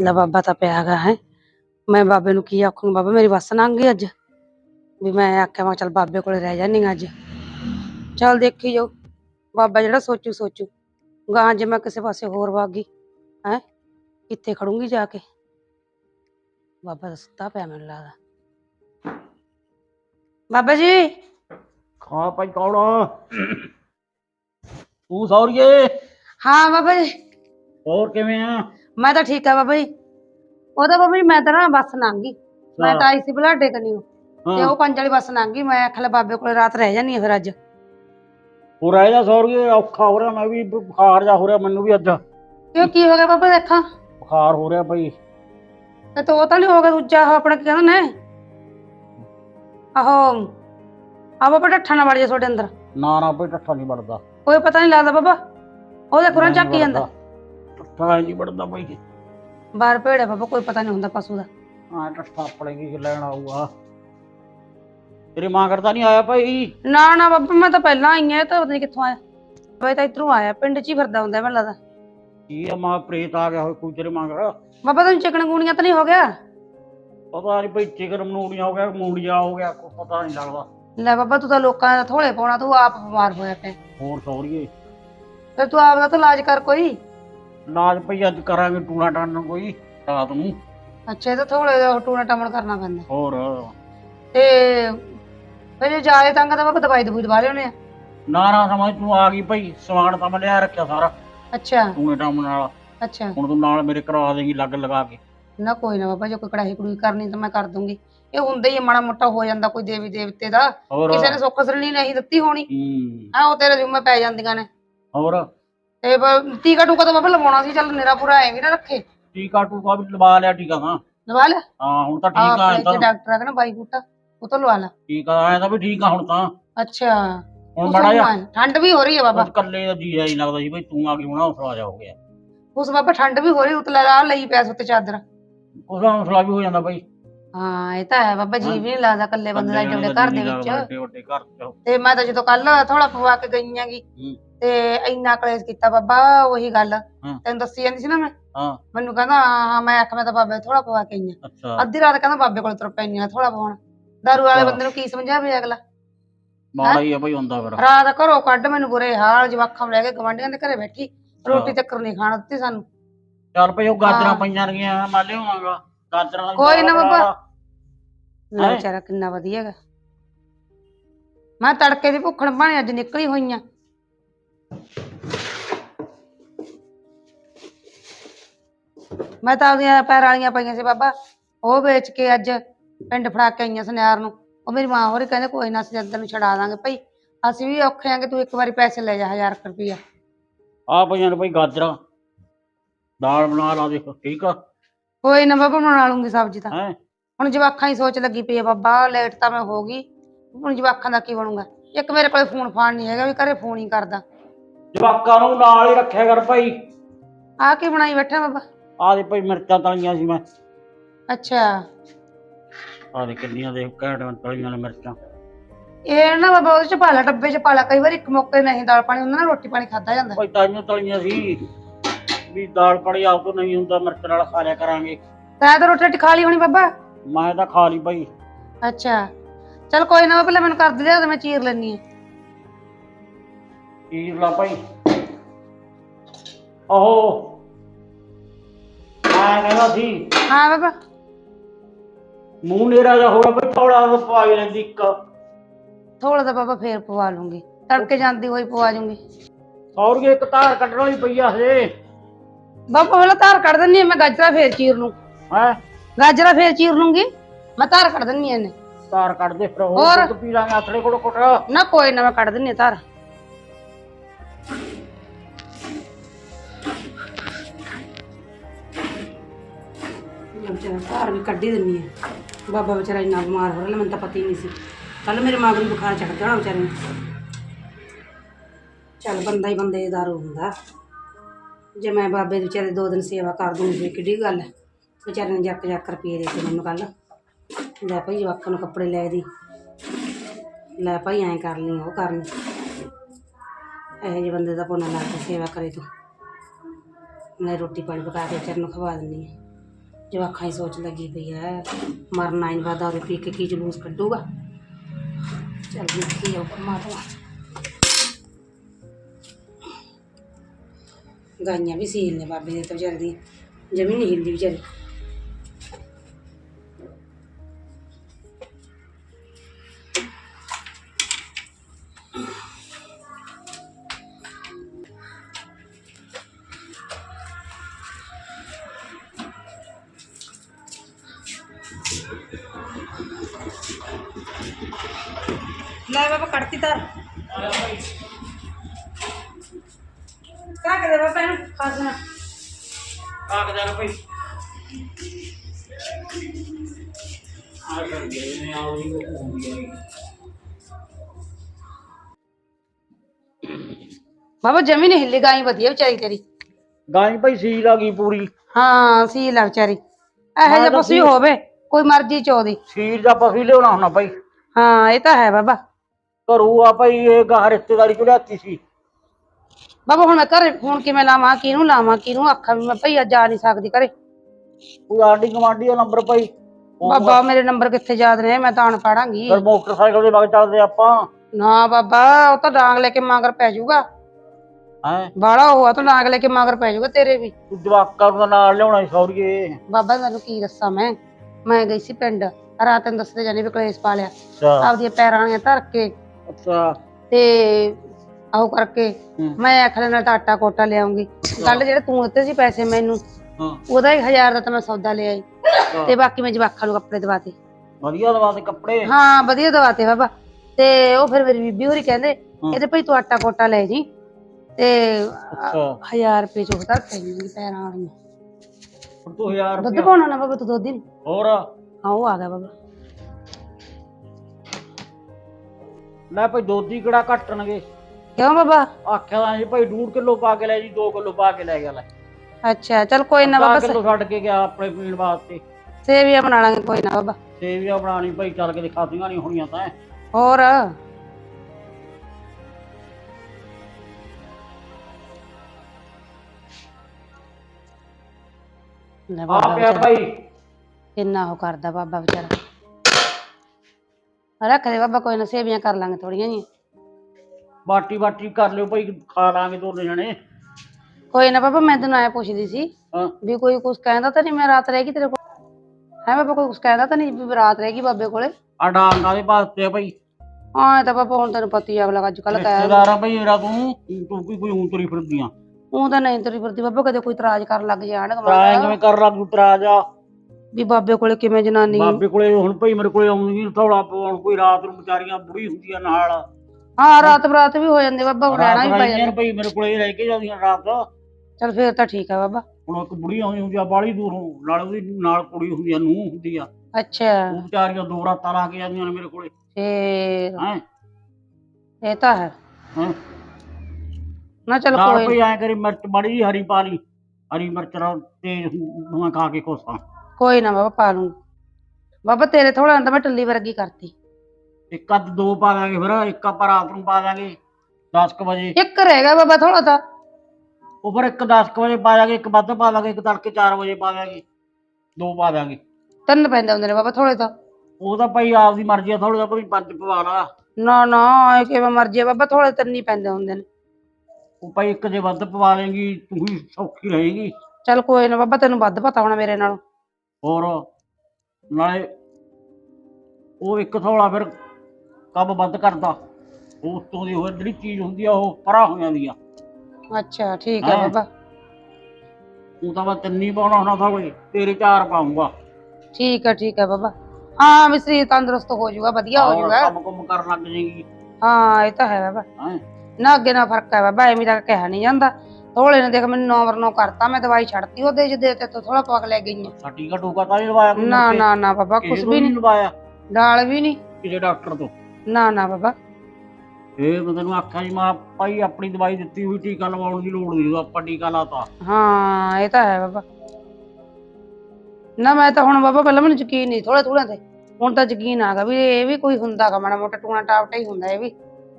ਲੈ ਬਾਬਾ ਤਾਂ ਪਿਆ ਗਾ ਹੈ। ਮੈਂ ਬਾਬੇ ਨੂੰ ਕੀ ਆਖੂੰ ਬਾਬਾ ਮੇਰੀ ਬੱਸ ਲੰਘ ਗਈ ਅੱਜ। ਵੀ ਮੈਂ ਆਖਿਆ ਮੈਂ ਚੱਲ ਬਾਬੇ ਕੋਲੇ ਰਹਿ ਜਾਨੀ ਅੱਜ। ਚੱਲ ਦੇਖੀ ਜਾਓ ਬਾਬਾ ਜਿਹੜਾ ਸੋਚੂ ਸੋਚੂ। ਗਾਂ ਜੇ ਮੈਂ ਕਿਸੇ ਪਾਸੇ ਹੋਰ ਵਗ ਗਈ ਹੈ? ਕਿੱਥੇ ਖੜੂੰਗੀ ਜਾ ਕੇ? ਬਾਬਾ ਦਾ ਸੁੱਤਾ ਪਿਆ ਮੈਨੂੰ ਲੱਗਦਾ। ਬਾਬਾ ਜੀ! ਹਾਂ ਭਾਈ ਕੌਣ ਆ? ਤੂੰ ਸੌਰੀਏ। ਹਾਂ ਬਾਬਾ ਜੀ। ਹੋਰ ਕਿਵੇਂ ਆ? ਮੈਂ ਤਾਂ ਠੀਕ ਆ ਬਾਬਾ ਜੀ। ਉਹਦਾ ਬਾਬਾ ਜੀ ਮੈਂ ਤਾਂ ਨਾ ਬੱਸ ਲੰਘ। ਗਈ ਮੈਂ ਤਾਂ ਆਈ ਸੀ ਬਲਾਡੇ ਕਨੀਓ ਤੇ ਉਹ ਪੰਜ ਵਾਲੀ ਬੱਸ ਲੰਘ। ਗਈ ਮੈਂ ਆਖਿਆ ਲੈ ਬਾਬੇ ਕੋਲੇ ਰਾਤ ਰਹਿ ਜਾਨੀ ਆ ਫਿਰ ਅੱਜ। ਹੋਰ ਆਇਆ ਜਾ ਸੌਰੀਏ ਔਖਾ ਹੋ ਰਿਹਾ ਮੈਂ ਵੀ ਬੁਖਾਰ ਜਾ ਹੋ ਰਿਹਾ ਮੈਨੂੰ ਵੀ ਅੱਜ। ਕਿਉਂ ਕੀ ਹੋ ਗਿਆ ਬਾਬਾ ਦੇਖਾਂ। ਬੁਖਾਰ ਹੋ ਰਿਹਾ ਭਾਈ ਤੇ ਤੋ ਤਾਂ ਨਹੀਂ ਹੋ ਗਿਆ ਦੂਜਾ ਉਹ ਆਪਣਾ ਕੀ ਕਹਿੰਦਾ ਨੇ? ਆਹੋ ਆ ਬਾਬਾ ਠੱਠਾ ਨਾ ਵੜ ਜਾ ਤੁਹਾਡੇ ਅੰਦਰ। ਨਾ ਨਾ ਭਾਈ ਟੱਠਾ ਨਹੀਂ ਵੜਦਾ। ਕੋਈ ਪਤਾ ਨਹੀਂ ਲੱਗਦਾ ਬਾਬਾ। ਉਹ ਦੇਖੋ ਨਾ ਚੱਕੀ ਜਾਂਦਾ। ਟੱਠਾ ਨਹੀਂ ਵੜਦਾ ਭਾਈ ਬਾਹਰ ਭੇੜਿਆ ਬਾਬਾ ਕੋਈ ਪਤਾ ਨਹੀਂ ਹੁੰਦਾ ਪਸ਼ੂ ਦਾ। ਹਾਂ ਟੱਠਾ ਆਪਣੇ ਕੀ ਲੈਣ ਆਊਗਾ। ਤੇਰੀ ਮਾਂ ਕਰਦਾ ਨਹੀਂ ਆਇਆ ਭਾਈ। ਨਾ ਨਾ ਬਾਬਾ ਮੈਂ ਤਾਂ ਪਹਿਲਾਂ ਆਈ ਆ ਇਹ ਤਾਂ ਪਤਾ ਨਹੀਂ ਕਿੱਥੋਂ ਆਇਆ। ਬਾਈ ਤਾਂ ਇਧਰੋਂ ਆਇਆ ਪਿੰਡ 'ਚ ਹੀ ਫਿਰਦਾ ਹੁੰਦਾ ਮੈਨੂੰ ਲੱਗਦਾ। ਕੀ ਆ ਮਾਂ ਪ੍ਰੇਤ ਆ ਗਿਆ ਹੋਏ ਕੋਈ ਤੇਰੀ ਮਾਂ ਕਰ ਬਾਬਾ ਤੁਹਾਨੂੰ ਚਿਕਨ ਗੂਣੀਆਂ ਤਾਂ ਨਹੀਂ ਹੋ ਗਿਆ? ਪਤਾ ਨਹੀਂ ਭਾਈ ਚਿਕਨ ਮਨੂੜੀਆਂ ਹੋ ਗਿਆ ਮੂੜੀਆਂ ਹੋ ਗਿਆ ਕੋਈ ਪਤਾ ਨਹੀਂ ਲੱਗਦਾ। ਲੈ ਬਾਬਾ ਤੂੰ ਤਾਂ ਲੋਕਾਂ ਦਾ ਥੋੜੇ ਪਾਉਣਾ ਤੂੰ ਆਪ ਬਿਮਾਰ ਹੋਇਆ ਪਿਆ। ਹੋਰ ਸੌਰੀਏ। ਫਿਰ ਤੂੰ ਆਪ ਦਾ ਤਾਂ ਇਲਾਜ ਕਰ ਕੋਈ। ਇਲਾਜ ਭਈ ਅੱਜ ਕਰਾਂਗੇ ਟੂਣਾ ਟਾਣਾ ਕੋਈ ਰਾਤ ਨੂੰ। ਅੱਛਾ ਇਹ ਤਾਂ ਥੋੜੇ ਜਿਹਾ ਟੂਣਾ ਟਮਣ ਕਰਨਾ ਪੈਂਦਾ। ਹੋਰ? ਤੇ ਫਿਰ ਜੇ ਜ਼ਿਆਦਾ ਤੰਗ ਤਾਂ ਬਾਬਾ ਦਵਾਈ ਦਵਾਈ ਦਵਾ ਲਿਆਉਣੇ ਆ। ਨਾ ਨਾ ਸਮਝ ਤੂੰ ਆ ਗਈ ਭਈ ਸਮਾਨ ਤਾਂ ਮੈਂ ਲਿਆ ਰੱਖਿਆ ਸਾਰਾ। ਅੱਛਾ। ਟੂਣੇ ਟਾਮਣ ਵਾਲਾ। ਅੱਛਾ। ਹੁਣ ਤੂੰ ਨਾਲ ਮੇਰੇ ਕਰਵਾ ਦੇਗੀ ਲੱਗ ਲਗਾ ਕੇ। ਨਾ ਕੋਈ ਨਾ ਬਾਬਾ ਜੇ ਕੋਈ ਕੜਾਈ ਕੜੂਈ ਕਰਨੀ ਤਾਂ ਮੈਂ ਕਰ ਦੂੰਗੀ। ਇਹ ਹੁੰਦਾ ਹੀ ਮਾੜਾ ਮੋਟਾ ਹੋ ਜਾਂਦਾ ਕੋਈ ਦੇਵੀ ਦੇਵਤੇ ਦਾ। ਹੋਰ? ਕਿਸੇ ਨੇ ਸੁੱਖ ਸਰਣੀ ਨਹੀਂ ਦਿੱਤੀ ਹੋਣੀ। ਹੂੰ। ਉਹ ਤੇਰੇ ਜੁਮੇ ਪੈ ਜਾਂਦੀਆਂ ਨੇ। ਹੋਰ? ਤੇ ਬ- ਟੀਕਾ ਟੂਕਾ ਤਾਂ ਬਾਬਾ ਲਵਾਉਣਾ ਸੀ ਚੱਲ ਮੇਰਾ ਪੂਰਾ ਐ ਵੀ ਨਾ ਰੱਖੇ। ਟੀਕਾ ਟੂਕਾ ਵੀ ਲਵਾ ਲਿਆ ਟੀਕਾ ਹਾਂ ਲਵਾ ਲਿਆ? ਹਾਂ ਹੁਣ ਤਾਂ ਠੀਕ ਆ ਆਪਣੇ ਤਾਂ। ਡਾਕਟਰ ਆ ਨਾ ਬਾਈ ਬੂਟਾ ਉਹ ਤੋਂ ਲਵਾ ਲਾ। ਟੀਕਾ ਆਇਆ ਤਾਂ ਵੀ ਠੀਕ ਆ ਹੁਣ ਤਾਂ। ਅੱਛਾ। ਹੁਣ ਉਸ ਬੜਾ ਜਾ ਨੂੰ ਠੰਡ ਵੀ ਹੋ ਰਹੀ ਹੈ ਬਾਬਾ। ਉਸ ਕੱਲੇ ਦਾ ਜੀ ਆਈ ਲੱਗਦਾ ਸੀ ਭਈ ਤੂੰ ਆ ਗਈ ਹੁਣ ਹੌਸਲਾ ਜਾ ਹੋ ਗਿਆ। ਉਸ ਬਾਬਾ ਠੰਡ ਵੀ ਹੋ ਰਹੀ ਉਤਲਾ ਲਾ ਲਈ ਪਿਆ ਸੁੱਤੇ ਚਾਦਰ। ਉਹਦਾ ਹੌਸਲਾ ਵੀ ਹੋ ਜਾਂਦਾ ਭਈ ਹਾਂ ਇਹ ਤਾਂ ਹੈ ਬਾਬਾ ਜੀ ਵੀ ਨਹੀਂ ਲੱਗਦਾ ਇਕੱਲੇ ਬੰਦੇ ਦਾ ਏਡੇ ਘਰ ਦੇ ਵਿੱਚ। ਵੱਡੇ ਵੱਡੇ ਘਰ ਚ। ਤੇ ਮੈਂ ਤਾਂ ਜਦੋਂ ਕੱਲ ਥੋੜਾ ਪਵਾ ਕੇ ਗਈ ਆਂਗੀ ਹੂੰ। ਤੇ ਇੰਨਾ ਕਲੇਸ਼ ਕੀਤਾ ਬਾਬਾ ਉਹੀ ਗੱਲ। ਤੈਨੂੰ ਦੱਸੀ ਜਾਂਦੀ ਸੀ ਨਾ ਮੈਂ? ਹਾਂ। ਮੈਨੂੰ ਕਹਿੰਦਾ ਹਾਂ ਮੈਂ ਆਖ ਮੈਂ ਤਾਂ ਬਾਬੇ ਥੋੜਾ ਪਵਾ ਕੇ ਆਈ ਆਂ ਅੱਛਾ। ਅੱਧੀ ਰਾਤ ਕਹਿੰਦਾ ਬਾਬੇ ਕੋਲ ਤੁਰ ਪੈਣੀ ਆ ਥੋੜਾ ਪਵਾਉਣ ਦਾਰੂ ਵਾਲੇ ਅੱਛਾ। ਬੰਦੇ ਨੂੰ ਕੀ ਸਮਝਾਵੇ ਅਗਲਾ? ਮਾੜਾ ਹੀ? ਆ ਭਈ ਹੁੰਦਾ ਫਿਰ। ਰਾਤ ਘਰੋਂ ਕੱਢ ਮੈਨੂੰ ਬੁਰੇ ਹਾਲ ਜਵਾਖਾਂ ਲੈ ਕੇ ਗਵਾਂਢੀਆਂ ਦੇ ਘਰੇ ਬੈਠੀ। ਰੋਟੀ ਤੱਕ ਨਹੀਂ ਖਾਣ ਦਿੱਤੀ ਸਾਨੂੰ। ਚੱਲ ਭਈ ਉਹ ਗਾਜਰਾਂ ਹਾਂ। ਪਈਆਂ ਰਹੀਆਂ ਮੈਂ ਲਿਆਵਾਂਗਾ ਗਾਜਰਾਂ ਕੋਈ ਨਾ ਬਾਬਾ। ਹੈਂ? ਵਿਚਾਰਾ ਕਿੰਨਾ ਵਧੀਆ ਹੈਗਾ। ਮੈਂ ਤੜਕੇ ਦੀ ਭੁੱਖਣ ਬਣੇ ਅੱਜ ਨਿਕਲੀ ਹੋਈਆਂ ਮੈਂ ਤਾਂ ਉਹਦੀਆਂ ਪੈਰ ਵਾਲੀਆਂ ਪਈਆਂ ਸੀ ਬਾਬਾ। ਉਹ ਵੇਚ ਕੇ ਅੱਜ ਪਿੰਡ ਫੜਾ ਕੇ ਆਈਆਂ ਸੁਨਿਆਰ ਨੂੰ। ਉਹ ਮੇਰੀ ਮਾਂ ਹੋਰੀ ਕਹਿੰਦੇ ਕੋਈ ਨਾ ਅਸੀਂ ਜਦ ਤੈਨੂੰ ਛਡਾ ਦਾਂਗੇ। ਭਈ ਅਸੀਂ ਵੀ ਔਖੇ ਆਂਗੇ ਤੂੰ ਇੱਕ ਵਾਰੀ ਪੈਸੇ ਲੈ ਜਾ 1000 ਰੁਪਈਆ। ਆ ਪਈਆਂ ਨੇ ਭਈ ਗਾਜਰਾਂ। ਦਾਲ ਬਣਾ ਲਾ ਦੇਖ ਠੀਕ ਆ? ਕੋਈ ਨਾ ਬਾਬਾ ਬਣਾ ਲੂੰਗੀ ਸਬਜ਼ੀ ਤਾਂ। ਹੈ? ਹੁਣ ਜਵਾਖਾਂ ਹੀ ਸੋਚ ਲੱਗੀ ਪਈ ਆ ਬਾਬਾ ਲੇਟ ਤਾਂ ਮੈਂ ਹੋ ਗਈ। ਹੁਣ ਜਵਾਖਾਂ ਦਾ ਕੀ ਬਣੂਗਾ? ਇੱਕ ਮੇਰੇ ਕੋਲ ਫੋਨ ਫਾਨ ਨਹੀਂ ਹੈਗਾ ਵੀ ਘਰੇ ਫੋਨ ਹੀ ਕਰਦਾ। ਜਵਾਕਾਂ ਨੂੰ ਨਾਲ ਹੀ ਰੱਖਿਆ ਕਰ ਭਾਈ। ਆ ਕੀ ਬਣਾਈ ਬੈਠਾ ਬਾਬਾ? ਆ ਦੇ ਭਾਈ ਮਿਰਚਾਂ ਤਲੀਆਂ ਸੀ ਮੈਂ। ਅੱਛਾ। ਆ ਦੇ ਕਿੰਨੀਆਂ ਦੇ ਘੈਂਟ ਤਲੀਆਂ ਨੇ ਮਿਰਚਾਂ। ਇਹ ਨਾ ਬਾਬਾ ਉਹਦੇ ਚ ਪਾ ਲਾ ਡੱਬੇ ਚ ਪਾ ਲਾ। ਕਈ ਵਾਰ ਇੱਕ ਮੌਕੇ ਨਹੀਂ ਦਾਲ ਪਾਣੀ ਉਹਨਾਂ ਨਾਲ ਰੋਟੀ ਪਾਣੀ ਖਾਦਾ ਜਾਂਦਾ। ਭਾਈ ਤਾਈਆਂ ਤਲੀਆਂ ਸੀ। ਵੀ ਦਾਲ ਪੜੀ ਆਪ ਤੋਂ ਨਹੀਂ ਹੁੰਦਾ ਮਿਰਚ ਨਾਲ ਖਾ ਲਿਆ ਕਰਾਂਗੇ। ਤੈਂ ਤਾਂ ਰੋਟੀ ਰਾਟੀ ਖਾ ਲਈ ਹੋਣੀ ਬਾਬਾ? ਮੈਂ ਤਾਂ ਖਾ ਲਈ ਭਾਈ ਅੱਛਾ। ਚਲ ਕੋਈ ਨਾ ਬਾਬਾ ਲੈ ਮੈਨੂੰ ਕਰ ਦੇ ਮੈਂ ਚੀਰ ਲੈਣੀ ਆ ਚੀਰ ਲਾ ਭਾਈ ਓਹੋ। ਮੈਂ ਕਹਿੰਦਾ ਸੀ ਹਾਂ ਬਾਬਾ। ਮੂੰਹ ਨੇਰਾ ਜਾ ਹੋ ਗਿਆ ਭਾਈ ਥੋੜਾ ਜਿਹਾ ਪਾਈ ਲੈਂਦੀ ਇੱਕ। ਥੋੜਾ ਤਾਂ ਬਾਬਾ ਫੇਰ ਪਵਾ ਲੂੰਗੀ। ਤੜਕੇ ਜਾਂਦੀ ਹੋਈ ਪਵਾ ਜੂੰਗੀ। ਸੌਰਗੇ ਇੱਕ ਧਾਰ ਕੱਢਣ ਵਾਲੀ ਪਈ ਆ ਹਜੇ। ਬਾਬਾ ਪਹਿਲਾਂ ਧਾਰ ਕੱਢ ਦਿੰਨੀ ਆ ਮੈਂ ਗਾਜਰਾ ਫੇਰ ਚੀਰ ਲੂੰ। ਹੈ? ਗਾਜਰਾ ਫੇਰ ਚੀਰ ਲੂੰਗੀ ਮੈਂ ਧਾਰ ਕੱਢ ਦਿੰਨੀ ਆ ਇਹਨੇ। ਧਾਰ ਕੱਢ ਦੇ ਫਿਰ ਹੋਰ? ਹੋਰ? ਦੁੱਧ ਪੀ ਲਾਂਗੇ ਆਥੜੇ ਕੋਲ ਕੁੱਟ। ਨਾ ਕੋਈ ਨਾ ਮੈਂ ਕੱਢ ਦਿੰਨੀ ਆ ਧਾਰ। ਵਿਚਾਰਾ ਧਾਰ ਵੀ ਕੱਢ ਦਿੰਨੀ ਆ ਬਾਬਾ ਵਿਚਾਰਾ ਇੰਨਾ ਬਿਮਾਰ ਹੋ ਰਿਹਾ ਮੈਨੂੰ ਤਾਂ ਪਤਾ ਹੀ ਨਹੀਂ ਸੀ। ਕੱਲ ਮੇਰੇ ਮਾਂ ਨੂੰ ਬੁਖਾਰ ਚੜ ਗਿਆ ਹੋਣਾ ਵਿਚਾਰੇ ਨੂੰ। ਚੱਲ ਬੰਦਾ ਹੀ ਬੰਦੇ ਦਾ ਦਾਰੂ ਹੁੰਦਾ। ਜੇ ਮੈਂ ਬਾਬੇ ਦੇ ਵਿਚਾਰੇ ਦੋ ਦਿਨ ਸੇਵਾ ਕਰ ਦੂੰਗੀ ਕਿੱਡੀ ਗੱਲ ਹੈ? ਵਿਚਾਰੇ ਨੇ ਜੱਕ ਜੱਕ ਰੁਪਏ ਦੇ ਕੇ ਮੈਨੂੰ ਕੱਲ ਲੈ ਭਾਈ ਜਵਾਕਾਂ ਨੂੰ ਕੱਪੜੇ ਲੈ ਦੀ। ਲੈ ਭਾਈ ਐਂ ਕਰ ਲਈ, ਉਹ ਕਰ ਲਈ। ਇਹੋ ਜਿਹੇ ਬੰਦੇ ਦਾ ਪੁੰਨ ਲਾ ਕੇ ਸੇਵਾ ਕਰੇ ਤੂੰ। ਮੈਂ ਰੋਟੀ ਪਾਣੀ ਪਕਾ ਕੇ ਵਿਚਾਰੇ ਨੂੰ ਖਵਾ ਦਿੰਦੀ ਹਾਂ। ਜਵਾਖਾਂ ਹੀ ਸੋਚ ਲੱਗੀ ਪਈ ਐ ਮਰਨਾ ਹੀ ਵਾਦਾ ਪੀ ਕੇ ਕੀ ਜਲੂਸ ਕੱਢੂਗਾ? ਚੱਲ ਦੇਖੀ ਜਾਓ ਪਰਮਾਤਮਾ। ਗਾਈਆਂ ਵੀ ਸੀਲ ਨੇ ਬਾਬੇ ਦੇ ਤਾਂ ਵਿਚਾਰੇ ਦੀ ਜਮੀਨ ਨਹੀਂ ਹਿਲਦੀ ਵਿਚਾਰੀ। ਲੈ ਬਾਬਾ, ਕੱਢਤੀ ਤਾਰ ਬਾਬਾ ਇਹਨੂੰ ਖਾਸਣਾ ਕਾਗਜ਼ਾਂ ਨੂੰ ਭਾਈ। ਆ ਕਰ ਗਏ ਨੇ ਆਉਣੀ ਹੁੰਦੀ ਹੈ ਬਾਬਾ ਜਮੀ ਨਹੀਂ ਹਿੱਲੀ ਗਾਈ ਵਧੀਆ ਵਿਚਾਰੀ ਤੇਰੀ। ਗਾਂ ਭਾਈ ਸੀਲ ਆ ਗਈ ਪੂਰੀ। ਹਾਂ ਸੀ ਲੱਗ ਵਿਚਾਰੀ। ਇਹੋ ਜਿਹਾ ਪਸ਼ੂ ਹੀ ਹੋਵੇ ਕੋਈ ਮਰਜ਼ੀ ਚੋਦੀ। ਸੀਲ ਦਾ ਪਸੂ ਲਿਆਉਣਾ ਹੁੰਦਾ ਭਾਈ। ਹਾਂ ਇਹ ਤਾਂ ਹੈ ਬਾਬਾ। ਘਰੂ ਆ ਭਾਈ ਇਹ ਗਾਹ ਰਿਸ਼ਤੇਦਾਰੀ ਚ ਲਿਆਤੀ ਸੀ। ਬਾਬਾ ਹੁਣ ਮੈਂ ਘਰੇ ਫੋਨ ਕਿਵੇਂ ਲਾਵਾਂ ਕਿਹਨੂੰ ਲਾਵਾਂ ਕਿਹਨੂੰ ਆਖਾਂ ਵੀ ਮੈਂ ਭਈਆ ਜਾ ਨਹੀਂ ਸਕਦੀ ਘਰੇ। ਕੋਈ ਆਂਡੀ ਗਵਾਂਡੀ ਦਾ ਨੰਬਰ ਭਾਈ। ਬਾਬਾ ਮੇਰੇ ਨੰਬਰ ਕਿੱਥੇ ਯਾਦ ਨੇ ਮੈਂ ਤਾਂ ਅਣ ਪੜਾਂਗੀ ਫਿਰ ਮੋਟਰਸਾਈਕਲ ਦੇ ਵਗ ਚੱਲਦੇ ਆਪਾਂ। ਨਾ ਬਾਬਾ ਉਹ ਤਾਂ ਡਾਂਗ ਲੈ ਕੇ ਮਗਰ ਪੈ ਜਾਊਗਾ। ਹੈ? ਬਾਲਾ ਹੋਆ ਤਾਂ ਡਾਂਗ ਲੈ ਕੇ ਮਗਰ ਪੈ ਜਾਊਗਾ ਤੇਰੇ ਵੀ। ਤੂੰ ਜਵਾਕਾਂ ਨੂੰ ਨਾਲ ਲਿਆਉਣਾ ਸੀ ਸੌਰੀਏ। ਬਾਬਾ ਤੈਨੂੰ ਕੀ ਦੱਸਾਂ ਮੈਂ? ਮੈਂ ਗਈ ਸੀ ਪਿੰਡ ਰਾਤ ਨੂੰ ਦੱਸਦੇ ਜਾਨੀ ਵੀ ਕਲੇਸ਼ ਪਾ ਲਿਆ। ਅੱਛਾ। ਆਪਦੀਆਂ ਪੈਰਾਂ ਵਾਲੀਆਂ ਧਰ ਕੇ। ਅੱਛਾ। ਤੇ ਆਹੋ ਕਰਕੇ ਹੂੰ। ਮੈਂ ਆਖਲੇ ਨਾਲ ਤਾਂ ਆਟਾ ਕੋਟਾ ਲਿਆਉਂਗੀ। ਕੱਲ ਜਿਹੜੇ ਤੂੰ ਦਿੱਤੇ ਸੀ ਪੈਸੇ ਮੈਨੂੰ ਹਾਂ। ਉਹਦਾ 1000 ਦਾ ਤਾਂ ਮੈਂ ਸੌਦਾ ਲਿਆ ਈ ਤੇ ਬਾਕੀ ਮੈਂ ਜਵਾਖਾਂ ਨੂੰ ਕੱਪੜੇ ਦਵਾਤੇ ਵਧੀਆ ਦੇ ਕੱਪੜੇ। ਹਾਂ ਵਧੀਆ ਦਵਾਤੇ ਬਾਬਾ। ਤੇ ਉਹ ਫਿਰ ਮੇਰੀ ਬੀਬੀ ਹੋਰੀ ਕਹਿੰਦੇ ਹਾਂ। ਇਹਦੇ ਭਈ ਤੂੰ ਆਟਾ ਕੋਟਾ ਲੈ ਜੀ। ਤੇ ਅੱਛਾ। 1000 ਰੁਪਏ ਚ ਉਹਦਾ ਪੈਣੀ ਪੈਰਾਂ ਵਾਲੀਆਂ। ਹੁਣ ਤੂੰ 1000 ਦੁੱਧ ਰੁਪਇਆ ਪਾਉਣਾ ਨਾ ਬਾਬਾ ਤੂੰ ਦੁੱਧ ਹੀ। ਹੋਰ? ਹਾਂ ਉਹ ਆ ਗਿਆ ਬਾਬਾ। ਲੈ ਭਾਈ ਦੋਦੀ ਕਿਹੜਾ ਘਟਣਗੇ ਕਿਉਂ ਬਾਬਾ? ਆਖਿਆ ਤਾਂ ਭਾਈ 2 ਕਿਲੋ ਪਾ ਕੇ ਲੈ ਜੀ 2 ਕਿਲੋ ਪਾ ਕੇ ਲੈ ਗਿਆ ਲੈ। ਅੱਛਾ ਚੱਲ ਕੋਈ ਨਾ 2 ਬਾਬਾ ਕਿਲੋ ਛੱਡ ਕੇ ਗਿਆ ਆਪਣੇ ਪੀਣ ਵਾਸਤੇ। ਸੇਵੀਆਂ ਬਣਾ ਲਾਂਗੇ ਕੋਈ ਨਾ ਬਾਬਾ। ਸੇਵੀਆਂ ਬਣਾਣੀ ਭਾਈ ਚੱਲ ਕੇ ਖਾਦੀਆਂ ਨਹੀਂ ਹੋਣੀਆਂ ਤਾਂ। ਹੋਰ? ਲੈ ਆ ਪਿਆ ਵਿਚਾਰਾ। ਭਾਈ। ਕਿੰਨਾ ਉਹ ਕਰਦਾ ਬਾਬਾ ਵਿਚਾਰਾ। ਰੱਖ ਦੇ ਬਾਬਾ ਕੋਈ ਨਾ ਸੇਵੀਆਂ ਕਰ ਲਾਂਗੇ ਥੋੜੀਆਂ ਜੀ ਬਾਟੀ ਬਾਟੀ ਕਰ ਲਿਓ ਭਾਈ ਖਾ ਲਾਂਗੇ ਦੋਨੇ ਜਣੇ। ਕੋਈ ਨਾ ਬਾਬਾ ਮੈਂ ਤੈਨੂੰ ਆਇਆ ਪੁੱਛਦੀ ਸੀ ਹਾਂ। ਵੀ ਕੋਈ ਕੁਝ ਕਹਿੰਦਾ ਤਾਂ ਨਹੀਂ ਮੈਂ ਰਾਤ ਰਹਿ ਗਈ ਤੇਰੇ ਕੋਲ? ਹੈ ਕੋਈ ਕੁਝ ਕਹਿੰਦਾ ਤਾਂ ਨਹੀਂ ਵੀ ਰਾਤ ਰਹਿ ਗਈ ਬਾਬੇ ਕੋਲੇ? ਆ ਡਾਂਗਾ ਦੇ ਵਾਸਤੇ ਆ ਭਾਈ? ਹਾਂ ਤਾਂ ਬਾਬਾ ਹੁਣ ਤੈਨੂੰ ਪਤੀ ਆ ਅਗਲਾ ਅੱਜ ਕੱਲ ਕਹਿ ਰਿਸ਼ਤੇਦਾਰਾਂ ਭਾਈ ਮੇਰਾ ਤੂੰ ਤੂੰ ਕੋਈ ਕੋਈ ਉਂਤਰੀ ਫਿਰਦੀਆਂ ਉਹ ਤਾਂ ਨਹੀਂ ਤੇਰੀ ਵਰਦੀ ਬਾਬਾ ਕਦੇ ਕੋਈ ਇਤਰਾਜ਼ ਕਰਨ ਲੱਗ ਜਾਣ ਤਰਾ ਕਿਵੇਂ ਕਰ ਲਾ ਤੂੰ ਤਰਾ ਜਾ ਵੀ ਬਾਬੇ ਕੋਲੇ ਕਿਵੇਂ ਜਨਾਨੀ? ਬਾਬੇ ਕੋਲੇ ਹੁਣ ਭਾਈ ਮੇਰੇ ਕੋਲੇ ਆਉਂਦੀ ਨੀ ਥੋੜਾ ਪਾਉਣ ਕੋਈ ਰਾਤ ਨੂੰ ਵਿਚਾਰੀਆਂ ਬੁੜੀ ਹੁੰਦੀਆਂ ਨਾਲ। ਹਾਂ ਰਾਤ ਬਰਾਤ ਵੀ ਹੋ ਜਾਂਦੇ ਬਾਬਾ ਹੁਣ ਰਹਿਣਾ ਵੀ ਪੈ ਜਾਂਦਾ। ਭਾਈ ਮੇਰੇ ਕੋਲੇ ਰਹਿ ਕੇ ਜਾਂਦੀਆਂ ਰਾਤ ਚਲ ਫੇਰ ਤਾਂ ਠੀਕ ਆ ਬਾਬਾ। ਹੁਣ ਇੱਕ ਬੁੜੀ ਆਉਂਦੀ ਹੁੰਦੀ ਆ ਬਾਲੀ ਦੂਰੋਂ ਨਾਲ ਉਹਦੀ ਨਾਲ ਕੁੜੀ ਹੁੰਦੀ ਆ ਨੂੰ ਹੁੰਦੀ ਆ। ਅੱਛਾ। ਉਹ ਵਿਚਾਰੀਆਂ ਦੋ ਰਾਤਾਂ ਲਾ ਕੇ ਜਾਂਦੀਆਂ ਨੇ ਮੇਰੇ ਕੋਲੇ। ਫੇਰ ਹੈ? ਇਹ ਤਾਂ ਹੈ। ਹੈ? ਨਾ ਚਲ ਨਾਲ ਕੋਈ ਭਾਈ ਐ ਕਰੀ ਮਿਰਚ ਬੜੀ ਜਿਹੀ ਹਰੀ ਪਾ ਲਈ। ਹਰੀ ਮਿਰਚ ਨਾਲ ਤੇਜ਼ ਮੈਂ ਖਾ ਕੇ ਹਾਂ ਕੋਈ ਨਾ ਬਾਬਾ ਪਾ ਲੂੰ ਬਾਬਾ ਤੇਰੇ ਥੋੜਾ ਤਾਂ ਮੈਂ ਟੱਲੀ ਵਰਗੀ ਕਰਤੀ। ਇੱਕ ਅੱਧ ਦੋ ਪਾ ਦਾਂਗੇ ਫਿਰ ਇੱਕ ਆਪਾਂ ਰਾਤ ਨੂੰ ਪਾ ਦਾਂਗੇ 10 ਕੁ ਵਜੇ। ਇੱਕ ਰਹਿ ਗਿਆ ਬਾਬਾ ਥੋੜਾ ਤਾਂ। ਉਹ ਫਿਰ ਇੱਕ 10 ਕੁ ਵਜੇ ਪਾ ਦਾਂਗੇ ਇੱਕ ਵੱਧ ਪਾ ਦਾਂਗੇ ਇੱਕ ਤੜਕੇ 4 ਵਜੇ ਪਾ ਦਾਂਗੇ ਦੋ ਪਾ ਦਾਂਗੇ। ਤਿੰਨ ਪੈਂਦੇ ਹੁੰਦੇ ਨੇ ਬਾਬਾ ਥੋੜੇ ਤਾਂ। ਉਹ ਤਾਂ ਭਾਈ ਆਪਦੀ ਮਰਜ਼ੀ ਆ ਥੋੜਾ ਜਿਹਾ ਕੋਈ ਪੰਜ ਪਵਾ ਲਾ। ਨਾ ਨਾ ਇਹ ਕਿਵੇਂ ਮਰਜ਼ੀ ਆ ਬਾਬਾ ਥੋੜੇ ਤਿੰਨ ਹੀ ਪੈਂਦੇ ਹੁੰਦੇ ਨੇ। ਉਹ ਭਾਈ ਇੱਕ ਜੇ ਵੱਧ ਪਵਾ ਲੇਗੀ ਤੂੰ ਹੀ ਸੌਖੀ ਰਹੇਗੀ। ਚਲ ਕੋਈ ਨਾ ਬਾਬਾ ਤੈਨੂੰ ਵੱਧ ਪਤਾ ਹੋਣਾ ਮੇਰੇ ਨਾਲੋਂ। ਹੋਰ ਨਾਲੇ ਉਹ ਇੱਕ ਥੋੜਾ ਫਿਰ ਕੰਮ ਵੱਧ ਕਰਦਾ। ਉਸ ਤੋਂ ਦੀ ਹੋਰ ਜਿਹੜੀ ਚੀਜ਼ ਹੁੰਦੀ ਆ ਉਹ ਪਰਾਂ ਹੋ ਜਾਂਦੀ ਆ। ਅੱਛਾ ਠੀਕ ਹੈ ਹਾਂ। ਬਾਬਾ। ਉਹ ਤਾਂ ਮੈਂ ਤਿੰਨੀ ਪਾਉਣਾ ਹੋਣਾ ਤਾਂ ਕੋਈ ਤੇਰੇ ਚਾਰ ਪਾਉਂਗਾ। ਠੀਕ ਹੈ ਠੀਕ ਹੈ ਬਾਬਾ। ਹਾਂ ਵੀ ਸਰੀਰ ਤੰਦਰੁਸਤ ਹੋ ਜਾਊਗਾ ਵਧੀਆ ਹੋ ਜਾਊਗਾ। ਕੰਮ ਕੁਮ ਕਰਨ ਲੱਗ ਜਾਏਗੀ। ਹਾਂ ਇਹ ਤਾਂ ਹੈ ਬਾਬਾ। ਹੈ? ਨਾ ਅੱਗੇ ਨਾ ਫ਼ਰਕ ਹੈ ਬਾਬਾ ਐਵੇਂ ਤਾਂ ਕਿਹਾ ਨਹੀਂ ਜਾਂਦਾ। ਥੋੜੇ ਨੇ ਦੇਖ ਮੈਨੂੰ ਨੌਵਰ ਨੌ ਕਰਤਾ ਮੈਂ ਦਵਾਈ ਛੱਡਤੀ ਉਹਦੇ ਚ ਦੇ ਤੇ ਥੋੜਾ ਪਕ ਲੈ ਗਈ ਕਾ ਟੋਕਾ ਤਾਂ ਨਹੀਂ ਲਵਾਇਆ ਕੋਈ ਨਾ ਮੁੜ ਕੇ? ਨਾ ਨਾ ਬਾਬਾ ਕਿਸੇ ਤੋਂ ਵੀ ਨਹੀਂ। ਲਵਾਇਆ? ਡਾਲ ਵੀ ਨਹੀਂ। ਕਿਸੇ ਡਾਕਟਰ ਤੋਂ? ਨਾ ਨਾ ਬਾਬਾ। ਇਹ ਮੈਂ ਤੈਨੂੰ ਆਖਿਆ ਜੀ ਮੈਂ ਭਾਈ ਆਪਣੀ ਦਵਾਈ ਦਿੱਤੀ ਹੋਈ ਟੀਕਾ ਲਵਾਉਣ ਦੀ ਲੋੜ ਨਹੀਂ ਆਪਾਂ ਟੀਕਾ ਲਾਤਾ। ਹਾਂ ਇਹ ਤਾਂ ਹੈ ਬਾਬਾ। ਨਾ ਮੈਂ ਤਾਂ ਹੁਣ ਬਾਬਾ ਪਹਿਲਾਂ ਮੈਨੂੰ ਯਕੀਨ ਨਹੀਂ ਥੋੜਾ ਥੋੜਾ ਤੇ। ਹੁਣ ਤਾਂ ਯਕੀਨ ਆ ਗਿਆ ਵੀ ਇਹ ਵੀ ਕੋਈ ਹੁੰਦਾ ਗਾ ਮਾੜਾ ਮੋਟਾ ਟੂਣਾ ਟਾਪਟਾ ਹੀ ਹੁੰਦਾ ਇਹ ਵੀ।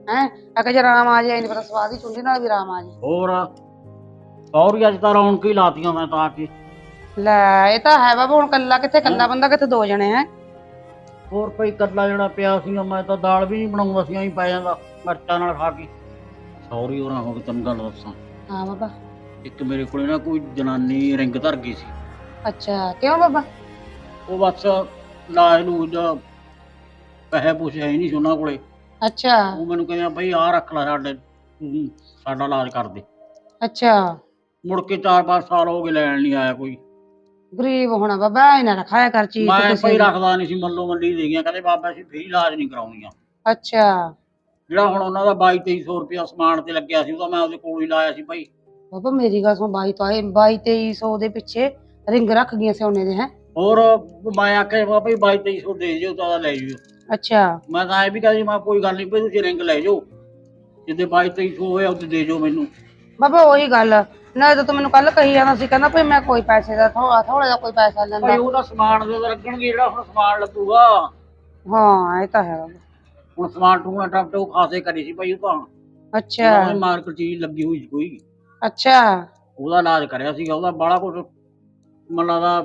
ਹੈ ਅਕੇ ਜੇ ਰਾਮ ਆ ਜਾਏ ਨਹੀਂ ਪਤਾ ਸਵਾਦ ਹੀ ਚੁੰਡੀ ਨਾਲ ਵੀ ਰਾਮ ਆ ਜਾਏ। ਹੋਰ ਸੌਰੀ ਅੱਜ ਤਾਂ ਰੌਣਕ ਹੀ ਲਾਤੀਆਂ ਮੈਂ ਤਾਂ ਆ ਕੇ। ਲੈ ਇਹ ਤਾਂ ਹੈ ਬਾਬਾ ਹੁਣ ਕੱਲਾ ਕਿੱਥੇ ਕੱਲਾ ਬੰਦਾ ਕਿੱਥੇ ਦੋ ਜਣੇ ਹੈ? ਹੋਰ ਭਾਈ ਕੱਲਾ ਜਿਹੜਾ ਪਿਆ ਸੀਗਾ ਮੈਂ ਤਾਂ ਦਾਲ ਵੀ ਨਹੀਂ ਬਣਾਉਂਦਾ ਸੀ ਐਂ ਪੈ ਜਾਂਦਾ ਮਿਰਚਾਂ ਨਾਲ ਖਾ ਕੇ। ਸੌਰੀ ਉਹਨਾਂ ਹੋ ਕੇ ਤੈਨੂੰ ਗੱਲ ਦੱਸਾਂ। ਹਾਂ ਬਾਬਾ। ਇੱਕ ਮੇਰੇ ਕੋਲੇ ਨਾ ਕੋਈ ਜਨਾਨੀ ਰਿੰਗ ਧਰ ਗਈ ਸੀ। ਅੱਛਾ ਕਿਉਂ ਬਾਬਾ? ਉਹ ਬਸ ਲਾਜ ਲੂਜ ਪੈਸੇ ਪੂਸੇ ਹੈ ਨਹੀਂ ਸੀ ਉਹਨਾਂ ਕੋਲੇ। ਅੱਛਾ। ਉਹ ਮੈਨੂੰ ਕਹਿੰਦਾ ਬਈ ਆਹ ਰੱਖ ਲੈ ਸਾਡੇ ਤੂੰ ਸਾਡਾ ਇਲਾਜ ਕਰ ਦੇ। ਅੱਛਾ। ਮੁੜ ਕੇ 4-5 ਸਾਲ ਹੋ ਗਏ ਲੈਣ ਨਹੀਂ ਆਇਆ ਕੋਈ। ਗਰੀਬ ਹੋਣਾ ਬਾਬਾ ਇਹਨਾਂ ਰਖਾਇਆ ਕਰ ਚੀਜ਼ ਮੈਂ ਕਿਸੇ ਦੀ। ਰੱਖਦਾ ਨਹੀਂ ਸੀ ਮੱਲੋ ਮੱਲੀ ਦੇ ਗਿਆ ਕਹਿੰਦੇ ਬਾਬਾ ਜੀ ਫ੍ਰੀ ਇਲਾਜ ਨਹੀਂ ਕਰਾਉਣੀਆਂ। ਅੱਛਾ। ਜਿਹੜਾ ਹੁਣ ਉਹਨਾਂ ਦਾ 22-2300 ਰੁਪਇਆ ਸਮਾਨ ਤੇ ਲੱਗਿਆ ਸੀ ਉਹ ਤਾਂ ਮੈਂ ਉਹਦੇ ਕੋਲ ਹੀ ਲਾਇਆ ਸੀ ਭਾਈ ਬਾਬਾ ਮੇਰੀ ਗੱਲ ਸੁਣ 22 ਤੋਂ ਆਏ 22 2300 ਦੇ ਪਿੱਛੇ ਰਿੰਗ ਰੱਖ ਗਈਆਂ ਸੋਨੇ ਦੇ ਹੈ? ਹੋਰ ਮੈਂ ਆਖਿਆ ਵਾ ਭਾਈ 22-2300 ਦੇ ਜਿਓ ਤਾਂ ਲੈ ਜਿਓ। ਅੱਛਾ। ਮੈਂ ਤਾਂ ਇਹ ਵੀ ਕਹਿੰਦਾ ਮੈਂ ਕੋਈ ਗੱਲ ਨਹੀਂ ਭਾਈ ਤੁਸੀਂ ਰਿੰਗ ਲੈ ਜਾਓ। ਜਿੱਦੇ 22-2300 ਹੋਇਆ ਉੱਤੇ ਦੇ ਜਾਓ ਮੈਨੂੰ। ਬਾਬਾ ਉਹੀ ਗੱਲ ਨਾ ਤਾਂ ਤੂੰ ਮੈਨੂੰ ਕੱਲ ਕਹੀ ਜਾਂਦਾ ਸੀ ਕਹਿੰਦਾ ਭਈ ਮੈਂ ਕੋਈ ਪੈਸੇ ਦਾ ਥੋੜਾ ਥੋੜਾ ਜਿਹਾ ਕੋਈ ਪੈਸਾ ਭਾਈ ਲੈਂਦਾ ਉਹਦਾ ਸਮਾਨ ਦੇ ਲੱਗਣਗੇ ਜਿਹੜਾ ਹੁਣ ਸਮਾਨ ਲੱਗੂਗਾ। ਹਾਂ ਇਹ ਤਾਂ ਹੈ। ਬਾਬਾ ਹੁਣ ਸਮਾਨ ਟੂਣਾ ਟੱਪ ਟੂ ਖਾਸੇ ਕਰੀ ਸੀ ਭਾਈ ਉਹ ਤਾਂ। ਅੱਛਾ। ਉਹਨੇ ਮਾਰਕੀਟ ਚੀਜ਼ ਲੱਗੀ ਹੋਈ ਸੀ ਕੋਈ। ਅੱਛਾ। ਉਹਦਾ ਇਲਾਜ ਕਰਿਆ ਸੀਗਾ ਉਹਦਾ ਬਾਲਾ ਕੁਝ ਮਨ ਲੱਗਦਾ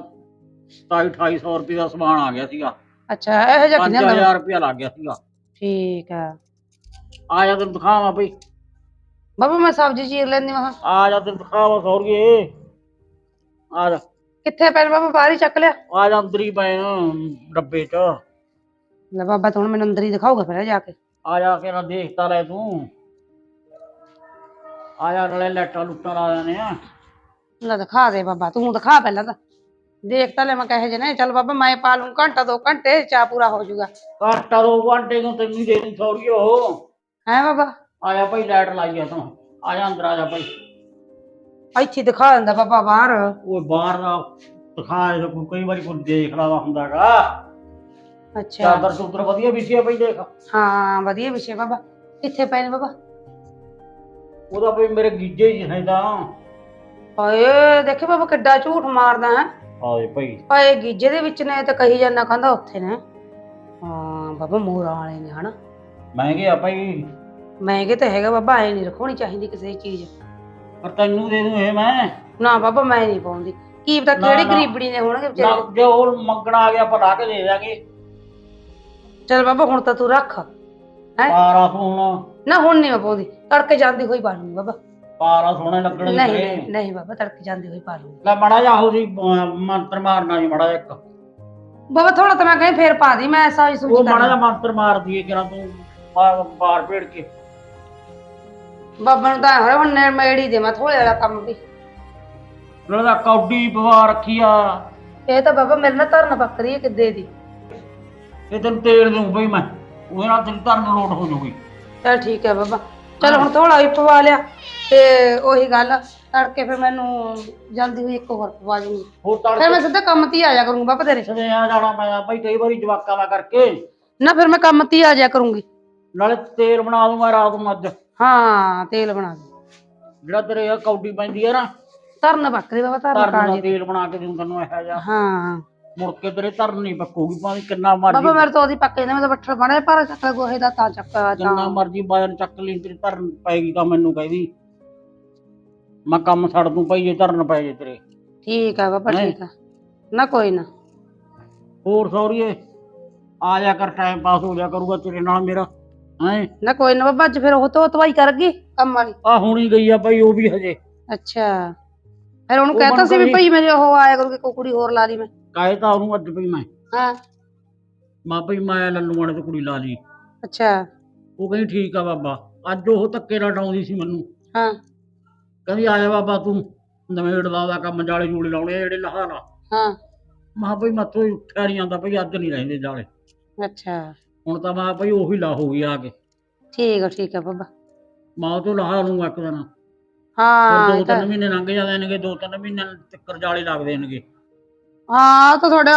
27 2800 ਰੁਪਏ ਦਾ ਸਮਾਨ ਆ ਗਿਆ ਸੀਗਾ। ਅੱਛਾ ਇਹ ਜਿਹਾ ਕਿੰਨਾ 5000 ਰੁਪਏ ਲੱਗ ਗਿਆ ਸੀਗਾ। ਠੀਕ ਆ। ਆ ਜਾ ਤੈਨੂੰ ਦਿਖਾਵਾਂ ਭਾਈ। ਬਾਬਾ ਮੈਂ ਸਬਜ਼ੀ ਚੀਰ ਲੈਂਦੀ ਵਾਂ ਆ ਜਾ ਤੈਨੂੰ ਦਿਖਾਵਾਂ ਸੌਰਗੇ ਆ ਜਾ ਕਿੱਥੇ ਪੈਣ ਬਾਬਾ ਬਾਹਰ ਹੀ ਚੱਕ ਲਿਆ ਆ ਜਾ ਅੰਦਰ ਹੀ ਪਏ ਨਾ ਡੱਬੇ 'ਚ ਲੈ ਬਾਬਾ ਤੂੰ ਹੁਣ ਮੈਨੂੰ ਅੰਦਰ ਹੀ ਦਿਖਾਊਗਾ ਫਿਰ ਜਾ ਕੇ ਆ ਜਾ ਕੇ ਨਾ ਦੇਖਤਾ ਲੈ ਤੂੰ ਆ ਜਾ ਨਾਲੇ ਲੈਟਾਂ ਲੁੱਟਾਂ ਲਾ ਦੇਣੇ ਆ ਲੈ ਦਿਖਾ ਦੇ ਬਾਬਾ ਤੂੰ ਦਿਖਾ ਪਹਿਲਾਂ ਤਾਂ ਦੇਖ ਤਾਂ ਲੈ ਮੈਂ ਕਹੇ ਜੇ ਨੇ ਚੱਲ ਬਾਬਾ ਮੈਂ ਪਾ ਲੂੰ ਘੰਟਾ ਦੋ ਘੰਟੇ ਚਾਹ ਪੂਰਾ ਹੋ ਜਾਊਗਾ ਘਾਟਾ ਦੋ ਘੰਟੇ ਨੂੰ ਤੈਨੂੰ ਦੇ ਦੂੰ ਸੌਰਗੀ ਉਹ ਹੈ ਬਾਬਾ ਆ ਜਾ ਭਾਈ ਲਾਈਟ ਲਾਈ ਆ ਤੂੰ। ਆ ਜਾ ਅੰਦਰ ਆ ਜਾ ਭਾਈ। ਇੱਥੇ ਦਿਖਾ ਦਿੰਦਾ ਬਾਬਾ ਬਾਹਰ। ਉਹ ਬਾਹਰ ਦਾ ਦਿਖਾਏ ਤਾਂ ਕੋਈ ਕਈ ਵਾਰੀ ਕੋਈ ਦੇਖ ਲਾਦਾ ਹੁੰਦਾਗਾ। ਅੱਛਾ। ਚਾਦਰ ਚੂਦਰ ਵਧੀਆ ਵਿਛੀ ਆ ਭਾਈ ਦੇਖ। ਹਾਂ ਵਧੀਆ ਵਿਸ਼ੇ ਬਾਬਾ। ਕਿੱਥੇ ਪਏ ਨੇ ਬਾਬਾ? ਉਹਦਾ ਭਾਈ ਮੇਰੇ ਗੀਜੇ ਹੀ ਹੈਦਾ ਓਏ ਦੇਖੇ ਬਾਬਾ ਕਿੱਡਾ ਝੂਠ ਮਾਰਦਾ ਹੈ। ਆਏ ਭਾਈ। ਓਏ ਗੀਜੇ ਦੇ ਵਿੱਚ ਨੇ ਤੇ ਕਹੀ ਜਾਂਦਾ ਕਹਿੰਦਾ ਉੱਥੇ ਨੇ। ਹਾਂ ਬਾਬਾ ਮੋਰਾਂ ਵਾਲੇ ਨੇ ਹਨਾ। ਮਹਿੰਗੇ ਆ ਭਾਈ ਮਹਿੰਗੇ ਤਾਂ ਹੈਗਾ ਬਾਬਾ ਐ ਨਹੀਂ ਰਖਾਉਣੀ ਚਾਹੀਦੀ ਕਿਸੇ ਚੀਜ਼। ਪਰ ਤੈਨੂੰ ਦੇ ਦੂੰ ਇਹ ਮੈਂ। ਨਾ ਬਾਬਾ ਮੈਂ ਨਹੀਂ ਪਾਉਂਦੀ। ਕੀ ਪਤਾ ਨਾ, ਕਿਹੜੀ ਨਾ। ਗਰੀਬੜੀ ਨੇ ਹੋਣਗੇ ਵਿਚਾਰੇ। ਜੇ ਉਹ ਮੰਗਣਾ ਆ ਗਿਆ ਲਾ ਕੇ ਦੇ ਦਾਂਗੇ ਚਲ ਬਾਬਾ ਹੁਣ ਤਾਂ ਤੂੰ ਰੱਖ। ਹੈਂ? ਪਾਰਾ ਸੋਹਣਾ। ਨਾ ਹੁਣ ਨਹੀਂ ਮੈਂ ਪਾਉਂਦੀ। ਤੜਕੇ ਜਾਂਦੀ ਹੋਈ ਪਾ ਲੂੰਗੀ ਬਾਬਾ। ਪਾਰਾ ਸੋਹਣੇ ਲੱਗਣੇ ਨਹੀਂ। ਨਹੀਂ ਨਹੀਂ ਬਾਬਾ ਤੜਕੇ ਜਾਂਦੀ ਹੋਈ ਪਾ ਲੂੰਗੀ। ਲੈ ਮੜਾ ਜਾ ਹੋ ਜੀ ਮੰਤਰ ਮਾਰਨਾ ਜੀ ਮੜਾ ਇੱਕ। ਬਾਬਾ ਥੋੜਾ ਤਾਂ ਮੈਂ ਕਹੀਂ ਫੇਰ ਪਾ ਦੀ ਮੈਂ ਸਾਰੀ ਉਹ ਮੜਾ ਜਾ। ਮੰਤਰ ਮਾਰ ਦਈਏ ਕਿਰਾ ਤੂੰ ਬਾਹਰ ਭੇੜ ਕੇ। ਬਾਬਾ ਨੂੰ ਤਾਂ ਹੋਇਆ ਹੁਣ ਨੇ ਮੇੜੀ ਦੇ ਮੈਂ ਥੋੜੇ ਵਾਲਾ ਕੰਮ ਵੀ। ਦਾ ਕੌਡੀ ਪਵਾ ਰੱਖੀ ਆ ਇਹ ਤਾਂ ਬਾਬਾ ਮੇਰੇ ਨਾਲ ਧਰਨ ਬੱਕਰੀ ਹੈ ਕਿੱਦੇ ਦੀ। ਇਹ ਤੈਨੂੰ ਤੇਲ ਦਊਂ ਬਈ ਮੈਂ ਉਹਦੇ ਨਾਲ ਤੇਰੀ ਧਰਨ ਲੋਟ ਹੋ ਜਾਊਗੀ। ਚਲ ਠੀਕ ਹੈ ਬਾਬਾ ਚਲ ਹੁਣ ਥੋੜਾ ਵੀ ਪਵਾ ਲਿਆ ਤੇ ਉਹੀ ਗੱਲ ਤੜਕੇ ਫਿਰ ਮੈਨੂੰ ਜਾਂਦੀ ਹੋਈ ਇੱਕ ਹੋਰ ਪਵਾ ਦੂੰਗੀ ਹੋਰ ਫਿਰ ਤੜਕੇ ਮੈਂ ਸਿੱਧਾ ਕੰਮ ਤੇ ਹੀ ਆ ਜਾ ਕਰੂੰਗੀ ਬਾਬਾ ਤੇਰੇ। ਸਦੇ ਆ ਜਾਣਾ ਮੈਂ? ਭਾਈ ਕਈ ਵਾਰੀ ਜਵਾਕਾਂ ਦਾ ਕਰਕੇ। ਨਾ ਫਿਰ ਮੈਂ ਕੰਮ ਤੇ ਹੀ ਆ ਜਾ ਕਰੂੰਗੀ। ਨਾਲੇ ਤੇਲ ਬਣਾ ਦੂੰਗਾ ਰਾਤ ਨੂੰ ਅੱਜ। ਹਾਂ ਤੇਲ ਬਣਾ ਦੇ ਜਿਹੜਾ ਤੇਰੇ ਆ ਕੌਡੀ ਪੈਂਦੀ ਆ ਨਾ ਧਰਨ ਬੱਕਰੀ ਬਾਬਾ ਧਰਨ ਧਰਨ ਦਾ ਤੇਲ ਬਣਾ ਕੇ ਦੂੰ ਤੈਨੂੰ ਇਹੋ ਜਿਹਾ। ਹਾਂ। ਮੁੜ ਕੇ ਤੇਰੇ ਧਰਨ ਨਹੀਂ ਪੱਕੂਗੀ ਭਾਵੇਂ ਕਿੰਨਾ ਮਰਜ਼ੀ ਬਾਬਾ ਮੇਰੇ ਤੋਂ ਉਹਦੀ ਪੱਕੇ ਨੇ ਮੈਂ ਤਾਂ ਬੱਠਲ ਬਣੇ ਪਰ ਚੱਕ ਗੋਹੇ ਦਾ ਤਾਂ ਚੱਕ ਜਿੰਨਾ ਤਾਂ। ਮਰਜ਼ੀ ਬਾਜਨ ਚੱਕ ਲਈ ਤੇਰੀ ਧਰਨ ਪੈਗੀ ਤਾਂ ਮੈਨੂੰ ਕਹਿੰਦੀ ਮੈਂ ਕੰਮ ਛੱਡ ਦੂੰ ਭਾਈ ਜੇ ਧਰਨ ਪੈ ਜੇ ਤੇਰੇ। ਠੀਕ ਆ ਬਾਬਾ? ਠੀਕ ਆ। ਨਾ ਕੋਈ ਨਾ। ਹੋਰ ਸੌਰੀਏ ਆ ਜਾ ਕਰ ਟਾਈਮ ਪਾਸ ਹੋ ਜਾ ਕਰੂਗਾ ਤੇਰੇ ਨਾਲ ਮੇਰਾ। ਹੈਂ? ਨਾ ਕੋਈ ਨਾ ਬਾਬਾ ਅੱਜ ਫਿਰ ਉਹ ਤੋਂ ਤਵਾਈ ਕਰ ਗਈ ਕੰਮ ਵਾਲੀ। ਆ ਹੁਣੀ ਗਈ ਆ ਭਾਈ ਉਹ ਵੀ ਹਜੇ। ਅੱਛਾ। ਫਿਰ ਉਹਨੂੰ ਉਹ ਕਹਿਤਾ ਸੀ ਵੀ। ਭਈ ਮੇਰੇ ਉਹ ਆਇਆ ਕਰੂਗੀ ਕੋਈ ਕੁੜੀ ਹੋਰ ਲਾ ਲਈ ਮੈਂ। ਕਾਏ ਤਾਂ ਉਹਨੂੰ ਅੱਜ ਵੀ ਮੈਂ। ਹਾਂ। ਮਾ ਭਈ ਮੈਂ ਲੱਲੂ ਵਾਲੇ ਤੇ ਕੁੜੀ ਲਾ ਲਈ। ਅੱਛਾ। ਉਹ ਕਹਿੰਦੀ ਠੀਕ ਆ ਬਾਬਾ ਅੱਜ ਉਹ ਧੱਕੇ ਨਾਲ ਡਾਉਂਦੀ ਸੀ ਮੈਨੂੰ। ਹਾਂ। ਕਹਿੰਦੀ ਆ ਜਾ ਬਾਬਾ ਤੂੰ ਨਵੇੜ ਦਾ ਕੰਮ ਜਾਲੇ ਜੂਲੇ ਲਾਉਣੇ ਆ ਜਿਹੜੇ ਲਹਾ ਲਾ ਹਾਂ। ਮਾ ਭਈ ਮੱਥੋਂ ਹੀ ਉੱਠਿਆ ਨਹੀਂ ਜਾਂਦਾ ਭਈ ਅੱਜ ਨਹੀਂ ਰਹਿੰਦੇ ਜਾਲੇ। ਅੱਛਾ। ਹੁਣ ਤਾਂ ਮੈਂ ਭਈ ਉਹੀ ਲਾ ਹੋ ਗਈ ਆ ਕੇ। ਠੀਕ ਆ ਠੀਕ ਆ ਬਾਬਾ। ਮਾਂ ਤੋਂ ਲਾਹਾ ਲੂੰਗਾ ਇੱਕ ਦਿਨ। ਹਾਂ ਫਿਰ ਇਹ ਦੋ ਤਾਂ- ਤਿੰਨ ਮਹੀਨੇ ਲੰਘ ਜਾਂਦੇ ਨੇਗੇ ਦੋ ਤਿੰਨ ਮਹੀਨੇ ਤੱਕਰ ਜਾਲੇ ਲੱਗਦੇ ਨੇਗੇ। ਹਾਂ ਤਾਂ ਤੁਹਾਡੇ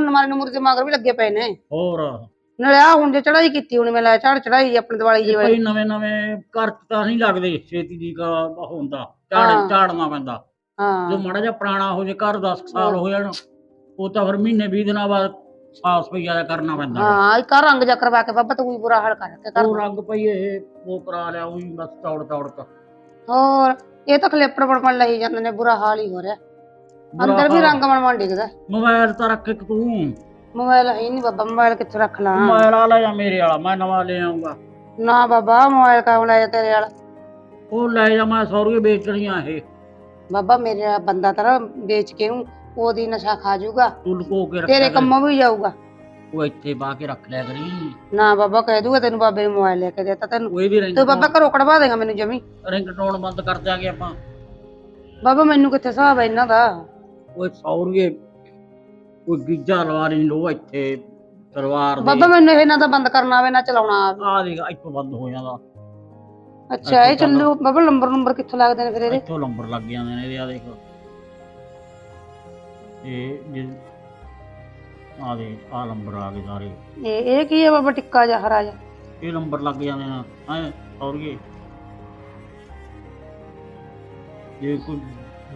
ਨਮਾਰੀ ਨਮੂਰੀ ਦੇ ਮਗਰ ਵੀ ਲੱਗੇ ਪਏ ਨੇ। ਹੋਰ। ਨਾਲੇ ਹੁਣ ਜੇ ਚੜਾਈ ਕੀਤੀ ਹੁਣ ਮੈਂ ਲੈ ਚੜ ਚੜਾਈ ਆਪਣੀ ਦਿਵਾਲੀ ਜੀ ਵਾਲੀ ਭਈ ਨਵੇਂ ਨਵੇਂ ਘਰ ਚ ਤਾਂ ਨਹੀਂ ਲੱਗਦੇ ਛੇਤੀ ਦੀ ਕਾ ਹੁੰਦਾ ਹਾਂ। ਝਾੜ ਝਾੜਨਾ ਪੈਂਦਾ। ਜੋ ਹਾਂ ਮਾੜਾ ਜਿਹਾ ਪੁਰਾਣਾ ਹੋ ਜੇ ਘਰ 10 ਸਾਲ ਹੋ। ਜਾਣ ਉਹ ਤਾਂ ਫਿਰ ਮਹੀਨੇ 20 ਦਿਨਾਂ ਬਾਅਦ ਸਾਫ਼ ਸਫਾਈਆ ਦਾ ਕਰਨਾ ਪੈਂਦਾ। ਹੈ। ਹਾਂ ਇੱਕ ਆਹ ਰੰਗ ਜਾ ਕਰਵਾ ਕੇ ਬਾਬਾ ਤੂੰ ਵੀ ਬੁਰਾ ਹਾਲ ਕਰ ਰੱਖਿਆ ਉਹ ਕਰ ਰੰਗ ਪਈ ਇਹ ਉਹ ਕਰਾ ਲਿਆ ਉਹੀ ਬਸ ਤੌੜ ਤੌੜ ਕੇ ਹੋਰ ਇਹ ਤਾਂ ਖਲੇਪੜ ਬਣ ਲਈ ਜਾਂਦੇ ਨੇ ਬੁਰਾ ਹਾਲ ਹੀ ਹੋ ਰਿਹਾ। ਅੰਦਰ ਵੀ ਰੰਗ ਮਨ ਮਨ ਡਿੱਗਦਾ। ਮੋਬਾਈਲ ਤਾਂ ਰੱਖ ਇੱਕ ਤੂੰ। ਮੋਬਾਈਲ ਹੈ ਨਹੀਂ ਬਾਬਾ ਮੋਬਾਈਲ ਕਿੱਥੇ ਰੱਖ ਲਾਂ? ਮੋਬਾਈਲ ਆ ਲੈ ਜਾ ਮੇਰੇ ਵਾਲਾ ਮੈਂ ਨਵਾਂ ਲੈ ਆਉਂਗਾ ਨਾ ਬਾਬਾ ਮੋਬਾਈਲ ਕਾਹਨੂੰ ਲੈ ਜਾ ਤੇਰੇ ਵਾਲਾ? ਉਹ ਲੈ ਜਾ ਮੈਂ 100 ਰੁਪਏ ਵੇਚਣੀਆਂ ਇਹ। ਬਾਬਾ ਮੇਰੇ ਵਾਲਾ ਬੰਦਾ ਤੇਰਾ ਵੇਚ ਕੇ ਹੂੰ ਉਹਦੀ ਨਸ਼ਾ ਖਾ ਜਾਊਗਾ ਤੂੰ ਲੁਕੋ ਕੇ ਰੱਖਿਆ ਤੇਰੇ। ਕੰਮੋਂ ਵੀ ਜਾਊਗਾ। ਉਹ ਇੱਥੇ ਬਾ ਕੇ ਰੱਖ ਲਿਆ ਕਰੀ। ਨਾ ਬਾਬਾ ਕਹਿ ਦੂਗਾ ਤੈਨੂੰ ਬਾਬੇ ਨੇ ਮੋਬਾਈਲ ਲੈ ਕੇ ਦੇਤਾ ਤੈਨੂੰ। ਕੋਈ ਵੀ ਰਿੰਗ ਤੂੰ ਬਾਬਾ ਘਰੋਂ ਕਢਵਾ ਦੇਗਾ ਮੈਨੂੰ ਜਮੀ। ਰਿੰਗ ਟੋਨ ਬੰਦ ਕਰ ਦਿਆਂਗੇ ਆਪਾਂ। ਬਾਬਾ ਮੈਨੂੰ ਕਿੱਥੇ ਹਿਸਾਬ ਹੈ ਇਹਨਾਂ ਦਾ? ਉਹ 100 ਰੁਪਏ ਕੋਈ ਗਿੱਜਾ ਲਵਾਰੀ ਲੋ ਇੱਥੇ ਬਾਬਾ ਦੇ। ਮੈਨੂੰ ਇਹਨਾਂ ਦਾ ਬੰਦ ਕਰਨਾ ਆਵੇ ਨਾ ਚਲਾਉਣਾ ਆਵੇ। ਆ ਦੇਖ ਇੱਥੋਂ ਬੰਦ ਹੋ ਜਾਂਦਾ। ਅੱਛਾ ਇਹ ਚੱਲੂ। ਬਾਬਾ ਨੰਬਰ ਨੰਬਰ ਕਿੱਥੋਂ ਲੱਗਦੇ ਨੇ ਫਿਰ ਇਹਦੇ? ਇੱਥੋਂ ਨੰਬਰ ਲੱਗ ਜਾਂਦੇ ਨੇ ਇਹਦੇ ਆ ਦੇਖ। ਇਹ ਜੇ ਆ ਦੇ ਆ ਨੰਬਰ ਆ ਗਏ ਸਾਰੇ। ਇਹ ਇਹ ਕੀ ਹੈ ਬਾਬਾ ਟਿੱਕਾ ਜਾ ਹਰਾ ਜਾ ਇਹ ਨੰਬਰ ਲੱਗ ਜਾਂਦੇ ਨੇ ਐ ਔਰਗੇ ਜੇ ਕੋਈ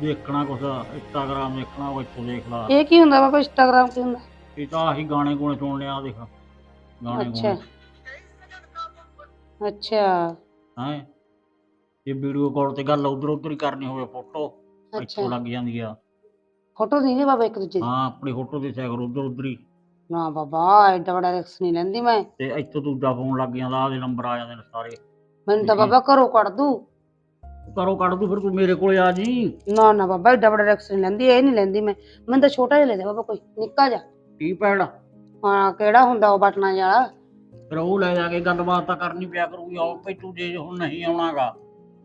ਦੇਖਣਾ ਕੁਛ ਇੰਸਟਾਗ੍ਰਾਮ ਦੇਖਣਾ ਉਹ ਇੱਥੋਂ ਦੇਖ ਲਾ। ਇਹ ਕੀ ਹੁੰਦਾ ਬਾਬਾ ਇੰਸਟਾਗ੍ਰਾਮ ਕੀ ਹੁੰਦਾ? ਇਹ ਤਾਂ ਆਹੀ ਗਾਣੇ ਗੁਣੇ ਸੁਣ ਲਿਆ ਦੇਖ। ਗਾਣੇ ਅੱਛਾ। ਗੁਣੇ। ਅੱਛਾ। ਹੈ? ਜੇ ਵੀਡੀਓ ਕਾਲ ਤੇ ਗੱਲ ਉਧਰ ਉਧਰ ਹੀ ਕਰਨੀ ਹੋਵੇ ਫੋਟੋ। ਅੱਛਾ। ਇੱਥੋਂ ਲੱਗ ਜਾਂਦੀ ਆ। ਫੋਟੋ ਨਹੀਂ ਨੇ ਬਾਬਾ ਇੱਕ ਦੂਜੇ ਦੀ? ਹਾਂ ਆਪਣੀ ਫੋਟੋ ਦੇ ਸਾਈਕਲ ਉਧਰ ਉਧਰ ਹੀ। ਨਾ ਬਾਬਾ ਐਡਾ ਬੜਾ ਰਿਕਸ ਨਹੀਂ ਲੈਂਦੀ ਮੈਂ। ਤੇ ਇੱਥੋਂ ਦੂਜਾ ਫੋਨ ਲੱਗ ਜਾਂਦਾ ਆਦੇ ਨੰਬਰ ਆ ਜਾਂਦੇ ਨੇ ਸਾਰੇ। ਮੈਨੂੰ ਤਾਂ ਬਾਬਾ ਘਰੋਂ ਕੱਢ ਦੂ। ਕਰੋ ਕੱਢ ਦੂ ਫਿਰ ਤੂੰ ਮੇਰੇ ਕੋਲੇ ਆ ਜੀ। ਨਾ ਨਾ ਬਾਬਾ ਐਡਾ ਬੜਾ ਰਿਕਸ ਨਹੀਂ ਲੈਂਦੀ ਇਹ ਨਹੀਂ ਲੈਂਦੀ ਮੈਂ। ਮੈਨੂੰ ਤਾਂ ਛੋਟਾ ਜਿਹਾ ਲੈ ਦੇ ਬਾਬਾ ਕੋਈ ਨਿੱਕਾ ਜਿਹਾ। ਕੀ ਪੈੜ ਹਾਂ ਕਿਹੜਾ ਹੁੰਦਾ ਉਹ ਬਟਨਾਂ ਵਾਲਾ? ਫਿਰ ਉਹ ਲੈ ਜਾ ਕੇ ਗੱਲਬਾਤ ਤਾਂ ਕਰਨੀ ਪਿਆ ਕਰੂਗੀ ਆਓ ਭਈ ਤੂੰ ਜੇ ਹੁਣ ਨਹੀਂ ਆਉਣਾਗਾ।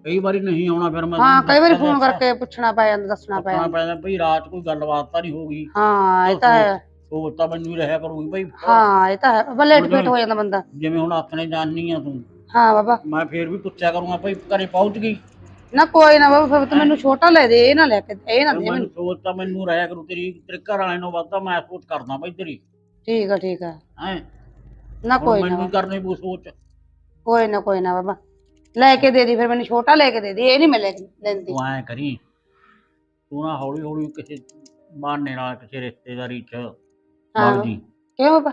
ਕਈ ਵਾਰੀ ਨਹੀਂ ਆਉਣਾ ਫਿਰ ਮੈਂ ਹਾਂ ਕਈ ਵਾਰੀ ਫੋਨ ਕਰਕੇ ਪੁੱਛਣਾ ਪੈ ਜਾਂਦਾ ਦੱਸਣਾ ਪੈ ਜਾਂਦਾ। ਪੈਂਦਾ ਭਈ ਰਾਤ ਕੋਈ ਗੱਲਬਾਤ ਤਾਂ ਨਹੀਂ ਹੋਗੀ ਹਾਂ ਇਹ ਤਾਂ ਹੈ। ਸੋਚ ਤਾਂ ਮੈਨੂੰ ਹੀ ਰਹਿਆ ਕਰੂਗੀ ਭਈ। ਹਾਂ ਇਹ ਤਾਂ ਹੈ। ਬਾਬਾ ਲੇਟ ਫੇਟ ਹੋ ਜਾਂਦਾ ਬੰਦਾ। ਜਿਵੇਂ ਹੁਣ ਨੇ ਜਾਣਨੀ ਆ ਤੂੰ। ਹਾਂ ਬਾਬਾ। ਮੈਂ ਫੇਰ ਵੀ ਪੁੱਛਿਆ ਕਰੂੰਗਾ ਭਈ ਘਰੇ ਪਹੁੰਚ ਗਈ? ਨਾ ਕੋਈ ਨਾ ਬਾਬਾ ਫਿਰ ਤੂੰ ਮੈਨੂੰ ਛੋਟਾ ਲੈ ਦੇ ਇਹ ਨਾ ਲੈ ਕੇ ਇਹ ਨਾ ਦੇ ਮੈਨੂੰ ਸੋਚ ਤਾਂ ਮੈਨੂੰ ਰਹਿਆ ਕਰੂ ਤੇਰੀ ਤੇਰੇ ਘਰ ਵਾਲੇ ਨੂੰ ਵੱਧ ਤਾਂ ਮੈਂ ਸੋਚ ਕਰਦਾ ਭਈ ਤੇਰੀ। ਠੀਕ ਆ ਠੀਕ ਆ। ਹੈ? ਨਾ ਕੋਈ ਨਾ ਮੈਨੂੰ ਕਰਨੀ ਪਊ ਸੋਚ? ਕੋਈ ਨਾ ਕੋਈ ਨਾ ਬਾਬਾ। ਲੈ ਕੇ ਦੇ ਦੀ ਫਿਰ ਮੈਨੂੰ ਛੋਟਾ ਲੈ ਕੇ ਦੇ ਦੀ ਇਹ ਨਹੀਂ ਮੈਂ ਲੈ ਲੈਂਦੀ। ਤੂੰ ਐ ਕਰੀ ਤੂੰ ਨਾ ਹੌਲੀ ਹੌਲੀ ਕਿਸੇ ਬਹਾਨੇ ਨਾਲ ਕਿਸੇ ਰਿਸ਼ਤੇਦਾਰੀ ਚ ਹਾਂ ਜੀ। ਕਿਉਂ ਬਾਬਾ?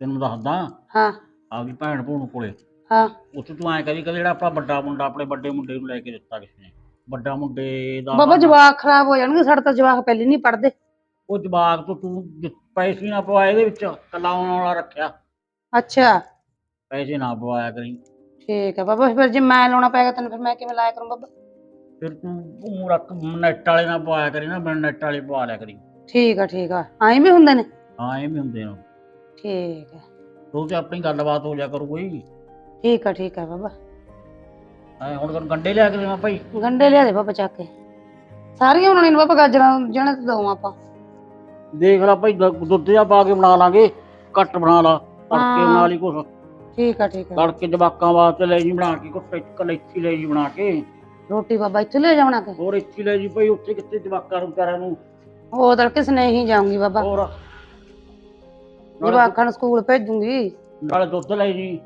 ਤੈਨੂੰ ਦੱਸਦਾ ਹਾਂ। ਆਪਦੀ ਭੈਣ ਭੂਣ ਕੋਲੇ। ਹਾਂ। ਉੱਥੇ ਤੂੰ ਐ ਕਰੀ ਕਿ ਜਿਹੜਾ ਆਪਾਂ ਵੱਡਾ ਮੁੰਡਾ ਆਪਣੇ ਵੱਡੇ ਮੁੰਡੇ ਨੂੰ ਲੈ ਕੇ ਦਿੱਤਾ ਕਿਸੇ ਨੇ। ਵੱਡਾ ਮੁੰਡੇ ਦਾ ਬਾਬਾ ਜਵਾਕ ਖਰਾਬ ਹੋ ਜਾਣਗੇ ਸਾਡਾ ਤਾਂ ਜਵਾਕ ਪਹਿਲੇ ਨਹੀਂ ਪੜਦੇ ਉਹ ਜਵਾਕ ਤੋਂ ਤੂੰ ਪੈਸੇ ਨਾ ਪਵਾਏ ਇਹਦੇ ਵਿੱਚ ਕਲਾਉਣ ਵਾਲਾ ਰੱਖਿਆ। ਅੱਛਾ। ਪੈਸੇ ਨਾ ਪਵਾਇਆ ਕਰੀ। ਠੀਕ ਹੈ ਬਾਬਾ ਫਿਰ ਜੇ ਮੈਂ ਲਾਉਣਾ ਪੈਗਾ ਤੈਨੂੰ ਫਿਰ ਮੈਂ ਕਿਵੇਂ ਲਾਇਆ ਕਰੂੰ ਬਾਬਾ? ਫਿਰ ਤੂੰ ਉਹ ਰੱਖ ਨੈਟ ਵਾਲੇ ਨਾ ਪਵਾਇਆ ਕਰੀ ਨਾ ਬਿਨ ਨੈਟ ਵਾਲੇ ਪਵਾ ਲਿਆ ਕਰੀ। ਠੀਕ ਆ ਠੀਕ ਆ। ਐਂ ਵੀ ਹੁੰਦੇ ਨੇ? ਹਾਂ ਇਹ ਵੀ ਹੁੰਦੇ ਨੇ। ਠੀਕ ਹੈ ਤੂੰ ਤੇ ਆਪਣੀ ਗੱਲਬਾਤ ਹੋ ਜਾ ਕਰੂ ਕੋਈ। ਠੀਕ ਆ ਠੀਕ ਆ ਬਾਬਾ। ਐ ਹੁਣ ਤੈਨੂੰ ਗੰਡੇ ਲਿਆ ਕੇ ਦੇਵਾਂ ਭਾਈ। ਗੰਡੇ ਲਿਆ ਦੇ ਬਾਬਾ ਚੱਕ ਕੇ। ਸਾਰੀਆਂ ਬਣਾਉਣੀਆਂ ਨੇ ਬਾਬਾ ਗਾਜਰਾਂ ਜਣੇ ਤੇ ਦਊਂ ਆਪਾਂ। ਦੇਖ ਲੈ ਭਾਈ ਦੁੱਧ ਜਿਹਾ ਪਾ ਕੇ ਬਣਾ ਲਾਂਗੇ ਘੱਟ ਬਣਾ ਲਾ ਤੜਕੇ। ਬਣਾ ਲਈ ਕੁਛ। ਠੀਕ ਆ ਠੀਕ ਆ। ਤੜਕੇ ਜਵਾਕਾਂ ਵਾਸਤੇ ਲੈ ਜੀ ਬਣਾ ਕੇ ਕੁੱਟ ਕਲੇਚੀ ਲੈ ਜੀ ਬਣਾ ਕੇ। ਰੋਟੀ ਬਾਬਾ ਇੱਥੇ ਲੈ ਜਾਵਣਾ ਕੇ? ਹੋਰ ਇੱਥੇ ਲੈ ਜੀ ਭਾਈ ਉੱਥੇ ਕਿੱਥੇ ਜਵਾਕਾਂ ਨੂੰ ਵਿਚਾਰਿਆਂ ਨੂੰ? ਉਹ ਤਾਂ ਕਿਸ ਨੇ ਹੀ ਜਾਊਂਗੀ ਬਾਬਾ। ਹੋਰ? ਜਵਾਕਾਂ ਨੂੰ ਸਕੂਲ ਭੇਜੂੰਗੀ। ਨਾਲੇ ਦੁੱਧ ਲੈ ਜੀ।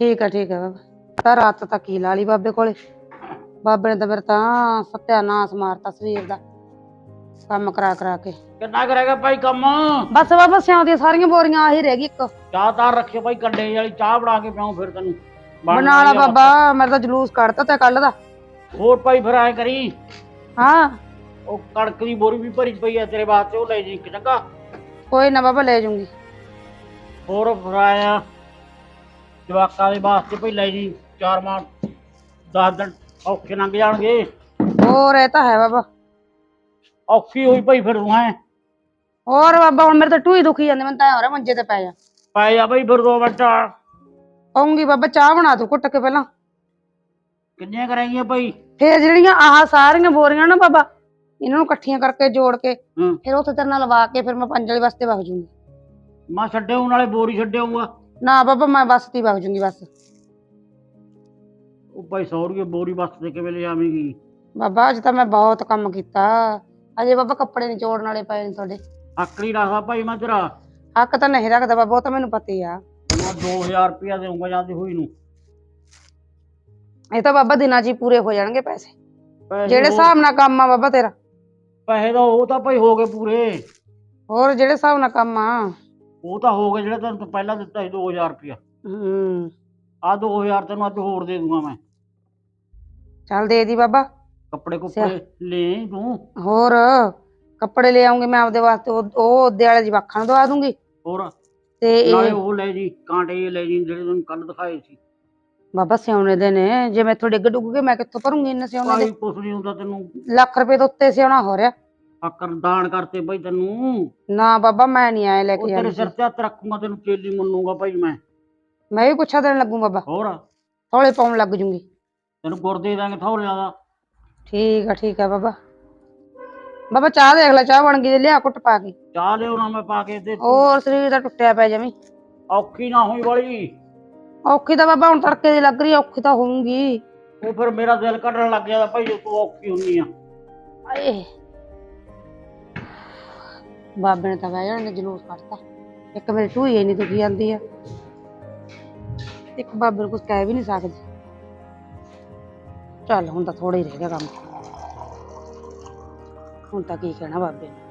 ਠੀਕ ਆ ਠੀਕ ਆ ਬਾਬਾ। ਤਾਂ ਰਾਤ ਤੱਕ ਹੀ ਲਾ ਲਈ ਬਾਬੇ ਕੋਲੇ। ਬਾਬੇ ਨੇ ਤਾਂ ਮੇਰੇ ਤਾਂ ਸਤਿਆਨਾਸ਼ ਮਾਰਤਾ ਸਰੀਰ ਦਾ। ਕੰਮ ਕਰਾ ਕਰਾ ਕੇ। ਕਿੰਨਾ ਕਰੇਗਾ ਭਾਈ ਕੰਮ? ਬਸ ਬਾਬਾ ਸਿਆਂ ਦੀਆਂ ਸਾਰੀਆਂ ਬੋਰੀਆਂ ਆਹੀ ਰਹਿ ਗਈ ਇੱਕ। ਚਾਹ ਤਾਂ ਰੱਖਿਓ ਭਾਈ ਕੰਡੇ ਵਾਲੀ ਚਾਹ ਬਣਾ ਕੇ ਪਿਆਉਂ ਫਿਰ ਤੈਨੂੰ। ਬਣ ਬਣਾ ਲਾ ਆ ਬਾਬਾ ਮੇਰਾ ਤਾਂ ਜਲੂਸ ਕੱਢਤਾ ਤੇ ਕੱਲ ਦਾ। ਹੋਰ ਭਾਈ ਫਿਰ ਐ ਕਰੀ। ਹਾਂ। ਉਹ ਕਣਕ ਦੀ ਬੋਰੀ ਵੀ ਭਰੀ ਪਈ ਆ ਤੇਰੇ ਵਾਸਤੇ ਉਹ ਲੈ ਜੀ ਇੱਕ ਚੰਗਾ। ਕੋਈ ਨਾ ਬਾਬਾ ਲੈ ਜਾਊਂਗੀ ਹੋਰ ਫਿਰ ਆਇਆ ਜਵਾਕਾਂ ਦੇ ਵਾਸਤੇ ਭਾਈ ਲੈ ਜੀ ਚਾਰ ਮਾਂ 10 ਦਿਨ ਔਖੇ ਲੰਘ ਜਾਣਗੇ। ਹੋਰ ਇਹ ਤਾਂ ਹੈ ਬਾਬਾ। ਔਖੀ ਹੋਈ ਭਾਈ ਫਿਰ ਐ ਹੋਰ ਬਾਬਾ ਹੁਣ ਮੇਰੇ ਤਾਂ ਟੂਈ ਦੁਖੀ ਜਾਂਦੇ ਮੈਂ ਤਾਂ ਐਂ ਹੋ ਰਿਹਾ ਮੰਜੇ ਤੇ ਪੈ ਜਾ। ਪੈ ਜਾ ਭਾਈ ਫਿਰ ਦੋ ਮਿੰਟ। ਆਉਂਗੀ ਬਾਬਾ ਚਾਹ ਬਣਾ ਤੂੰ ਘੁੱਟ ਕੇ ਪਹਿਲਾਂ। ਕਿੰਨੀਆਂ ਕਰਾਈਆਂ ਭਾਈ? ਫੇਰ ਜਿਹੜੀਆਂ ਆਹ ਸਾਰੀਆਂ ਬੋਰੀਆਂ ਨਾ ਬਾਬਾ ਇਹਨਾਂ ਨੂੰ ਇਕੱਠੀਆਂ ਕਰਕੇ ਜੋੜ ਕੇ ਹੂੰ। ਫਿਰ ਉੱਥੇ ਤੇਰੇ ਨਾਲ ਲਵਾ ਕੇ ਫਿਰ ਮੈਂ ਪੰਜ ਵਾਲੇ ਵਾਸਤੇ ਵਗ ਜੂੰਗੀ। ਮੈਂ ਛੱਡਿਓ ਨਾਲੇ ਬੋਰੀ ਛੱਡਿਆਉਂਗਾ ਨਾ ਬਾਬਾ ਮੈਂ ਬੱਸ ਤੇ ਵਗ ਜੂੰਗੀ ਬਸ। ਉਹ ਭਾਈ ਸੌ ਰੁਪਏ ਬੋਰੀ ਬੱਸ ਤੇ ਕਿਵੇਂ ਲੈ ਆਵੇਂਗੀ ਬਾਬਾ ਅੱਜ ਤਾਂ ਮੈਂ ਬਹੁਤ ਕੰਮ ਕੀਤਾ। ਅਜੇ ਬਾਬਾ ਕੱਪੜੇ ਨਿਚੋੜਨ ਵਾਲੇ ਪਏ ਨੇ ਤੁਹਾਡੇ। ਆਕੜੀ ਰੱਖਦਾ ਭਾਈ ਮੈਂ ਤੇਰਾ। ਹੱਕ ਤਾਂ ਨਹੀਂ ਰੱਖਦਾ ਬਾਬਾ ਉਹ ਤਾਂ ਮੈਨੂੰ ਪਤਾ ਹੀ ਆ। ਮੈਂ 2000 ਰੁਪਇਆ ਦੇਊਂਗਾ ਜਾਂਦੀ ਹੋਈ ਨੂੰ। ਇਹ ਤਾਂ ਬਾਬਾ ਦਿਨਾਂ 'ਚ ਹੀ ਪੂਰੇ ਹੋ ਜਾਣਗੇ ਪੈਸੇ। ਪੈਸੇ ਜਿਹੜੇ ਉਹ- ਹਿਸਾਬ ਨਾਲ ਕੰਮ ਆ ਬਾਬਾ ਤੇਰਾ। ਪੈਸੇ ਤਾਂ ਉਹ ਤਾਂ ਭਾਈ ਹੋ ਗਏ ਪੂਰੇ। ਹੋਰ ਜਿਹੜੇ ਹਿਸਾਬ ਨਾਲ ਕੰਮ ਆ। ਉਹ ਤਾਂ ਹੋ ਗਏ ਜਿਹੜੇ ਤੈਨੂੰ ਪਹਿਲਾਂ ਦਿੱਤਾ ਸੀ 2000 ਰੁਪਇਆ। ਹੂੰ। ਆ 2000 ਤੈਨੂੰ ਅੱਜ ਹੋਰ ਦੇ ਦੂੰਗਾ ਮੈਂ। ਚੱਲ ਦੇ ਦੀ ਬਾਬਾ। ਕੱਪੜੇ ਕੁੱਪੜੇ ਲੈ ਤੂੰ। ਹੋਰ ਕੱਪੜੇ ਲੈ ਆਉਂਗੀ ਮੈਂ ਆਪਦੇ ਵਾਸਤੇ ਉਹ ਉਹ ਉਹਦੇ ਵਾਲੇ ਜਵਾਖਾਂ ਨੂੰ ਦਵਾ ਦੂੰਗੀ। ਹੋਰ ਤੇ ਇਹ ਨਾਲੇ ਉਹ ਲੈ ਜੀ ਕਾਂਟੇ ਜਿਹੇ ਲੈ ਜੀ ਜਿਹੜੇ ਤੈਨੂੰ ਕੱਲ ਦਿਖਾਏ ਸੀ। ਬਾਬਾ ਸਿਆਉਣੇ ਦੇ ਨੇ ਜੇ ਮੈਥੋਂ ਡਿੱਗ ਡੁੱਗ ਗਏ ਮੈਂ ਕਿੱਥੋਂ ਭਰੂੰਗੀ ਇੰਨੇ ਸਿਆਉਣੇ ਕੋਈ ਦੇ ਕੁਛ ਨਹੀਂ ਹੁੰਦਾ ਤੈਨੂੰ। ਲੱਖ ਰੁਪਏ ਤੋਂ ਉੱਤੇ ਸਿਆਉਣਾ ਹੋ ਰਿਹਾ। ਆਕਰ ਦਾਨ ਕਰਤੇ ਬਈ ਤੈਨੂੰ। ਨਾ ਬਾਬਾ ਮੈਂ ਨਹੀਂ ਆਏ ਲੈ ਉਹ ਕੇ ਤੇਰੇ ਜਾਣੀ ਸਿਰ ਤੇ ਹੱਥ ਰੱਖੂਗਾ ਤੈਨੂੰ ਚੇਲੀ ਮੰਨੂਗਾ ਭਾਈ ਮੈਂ। ਮੈਂ ਵੀ ਪੁੱਛਾ ਦੇਣ ਲੱਗੂ ਬਾਬਾ। ਹੋਰ। ਥੋੜੇ ਪਾਉਣ ਲੱਗ ਜੂੰਗੀ। ਤੈਨੂੰ ਗੁਰ ਦੇ ਦਾਂਗੇ ਥੋੜਿਆ ਦਾ। ਠੀਕ ਆ ਠੀਕ ਆ ਬਾਬਾ। ਬਾਬਾ ਚਾਹ ਦੇਖ ਲੈ ਚਾਹ ਬਣ ਗਈ ਜੇ ਲਿਆ ਕੁੱਟ ਪਾ ਕੇ। ਚਾਹ ਲਿਓ ਨਾ ਮੈਂ ਪਾ ਕੇ ਤੇ ਹੋਰ ਸਰੀਰ ਦਾ ਟੁੱਟਿਆ ਪਿਆ ਜਮੀ। ਔਖੀ ਨਾ ਹੋਈ ਵਾਲੀ। ਔਖੀ ਤਾਂ ਬਾਬਾ ਹੁਣ ਤੜਕੇ ਦੀ ਲੱਗ ਰਹੀ ਆ, ਔਖੀ ਤਾਂ ਹੋਊਗੀ। ਉਹ ਫਿਰ ਮੇਰਾ ਦਿਲ ਕੱਢਣ ਲੱਗ ਜਾਂਦਾ ਭਾਈ ਜੇ ਤੂੰ ਔਖੀ ਹੁੰਨੀ ਆ। ਆਏ। ਬਾਬੇ ਨੇ ਤਾਂ ਬਹਿ ਜਾਣ ਨੇ ਜਲੂਸ ਕੱਢਤਾ। ਇੱਕ ਮੇਰੀ ਢੂਈ ਇੰਨੀ ਦੁਖੀ ਜਾਂਦੀ ਆ। ਇੱਕ ਬਾਬੇ ਨੂੰ ਕੁਝ ਕਹਿ ਵੀ ਨਹੀਂ ਸਕਦੀ। ਚੱਲ ਹੁਣ ਤਾਂ ਥੋੜਾ ਹੀ ਰਹਿ ਗਿਆ ਕੰਮ। ਹੁਣ ਤਾਂ ਕੀ ਕਹਿਣਾ ਬਾਬੇ ਨੂੰ।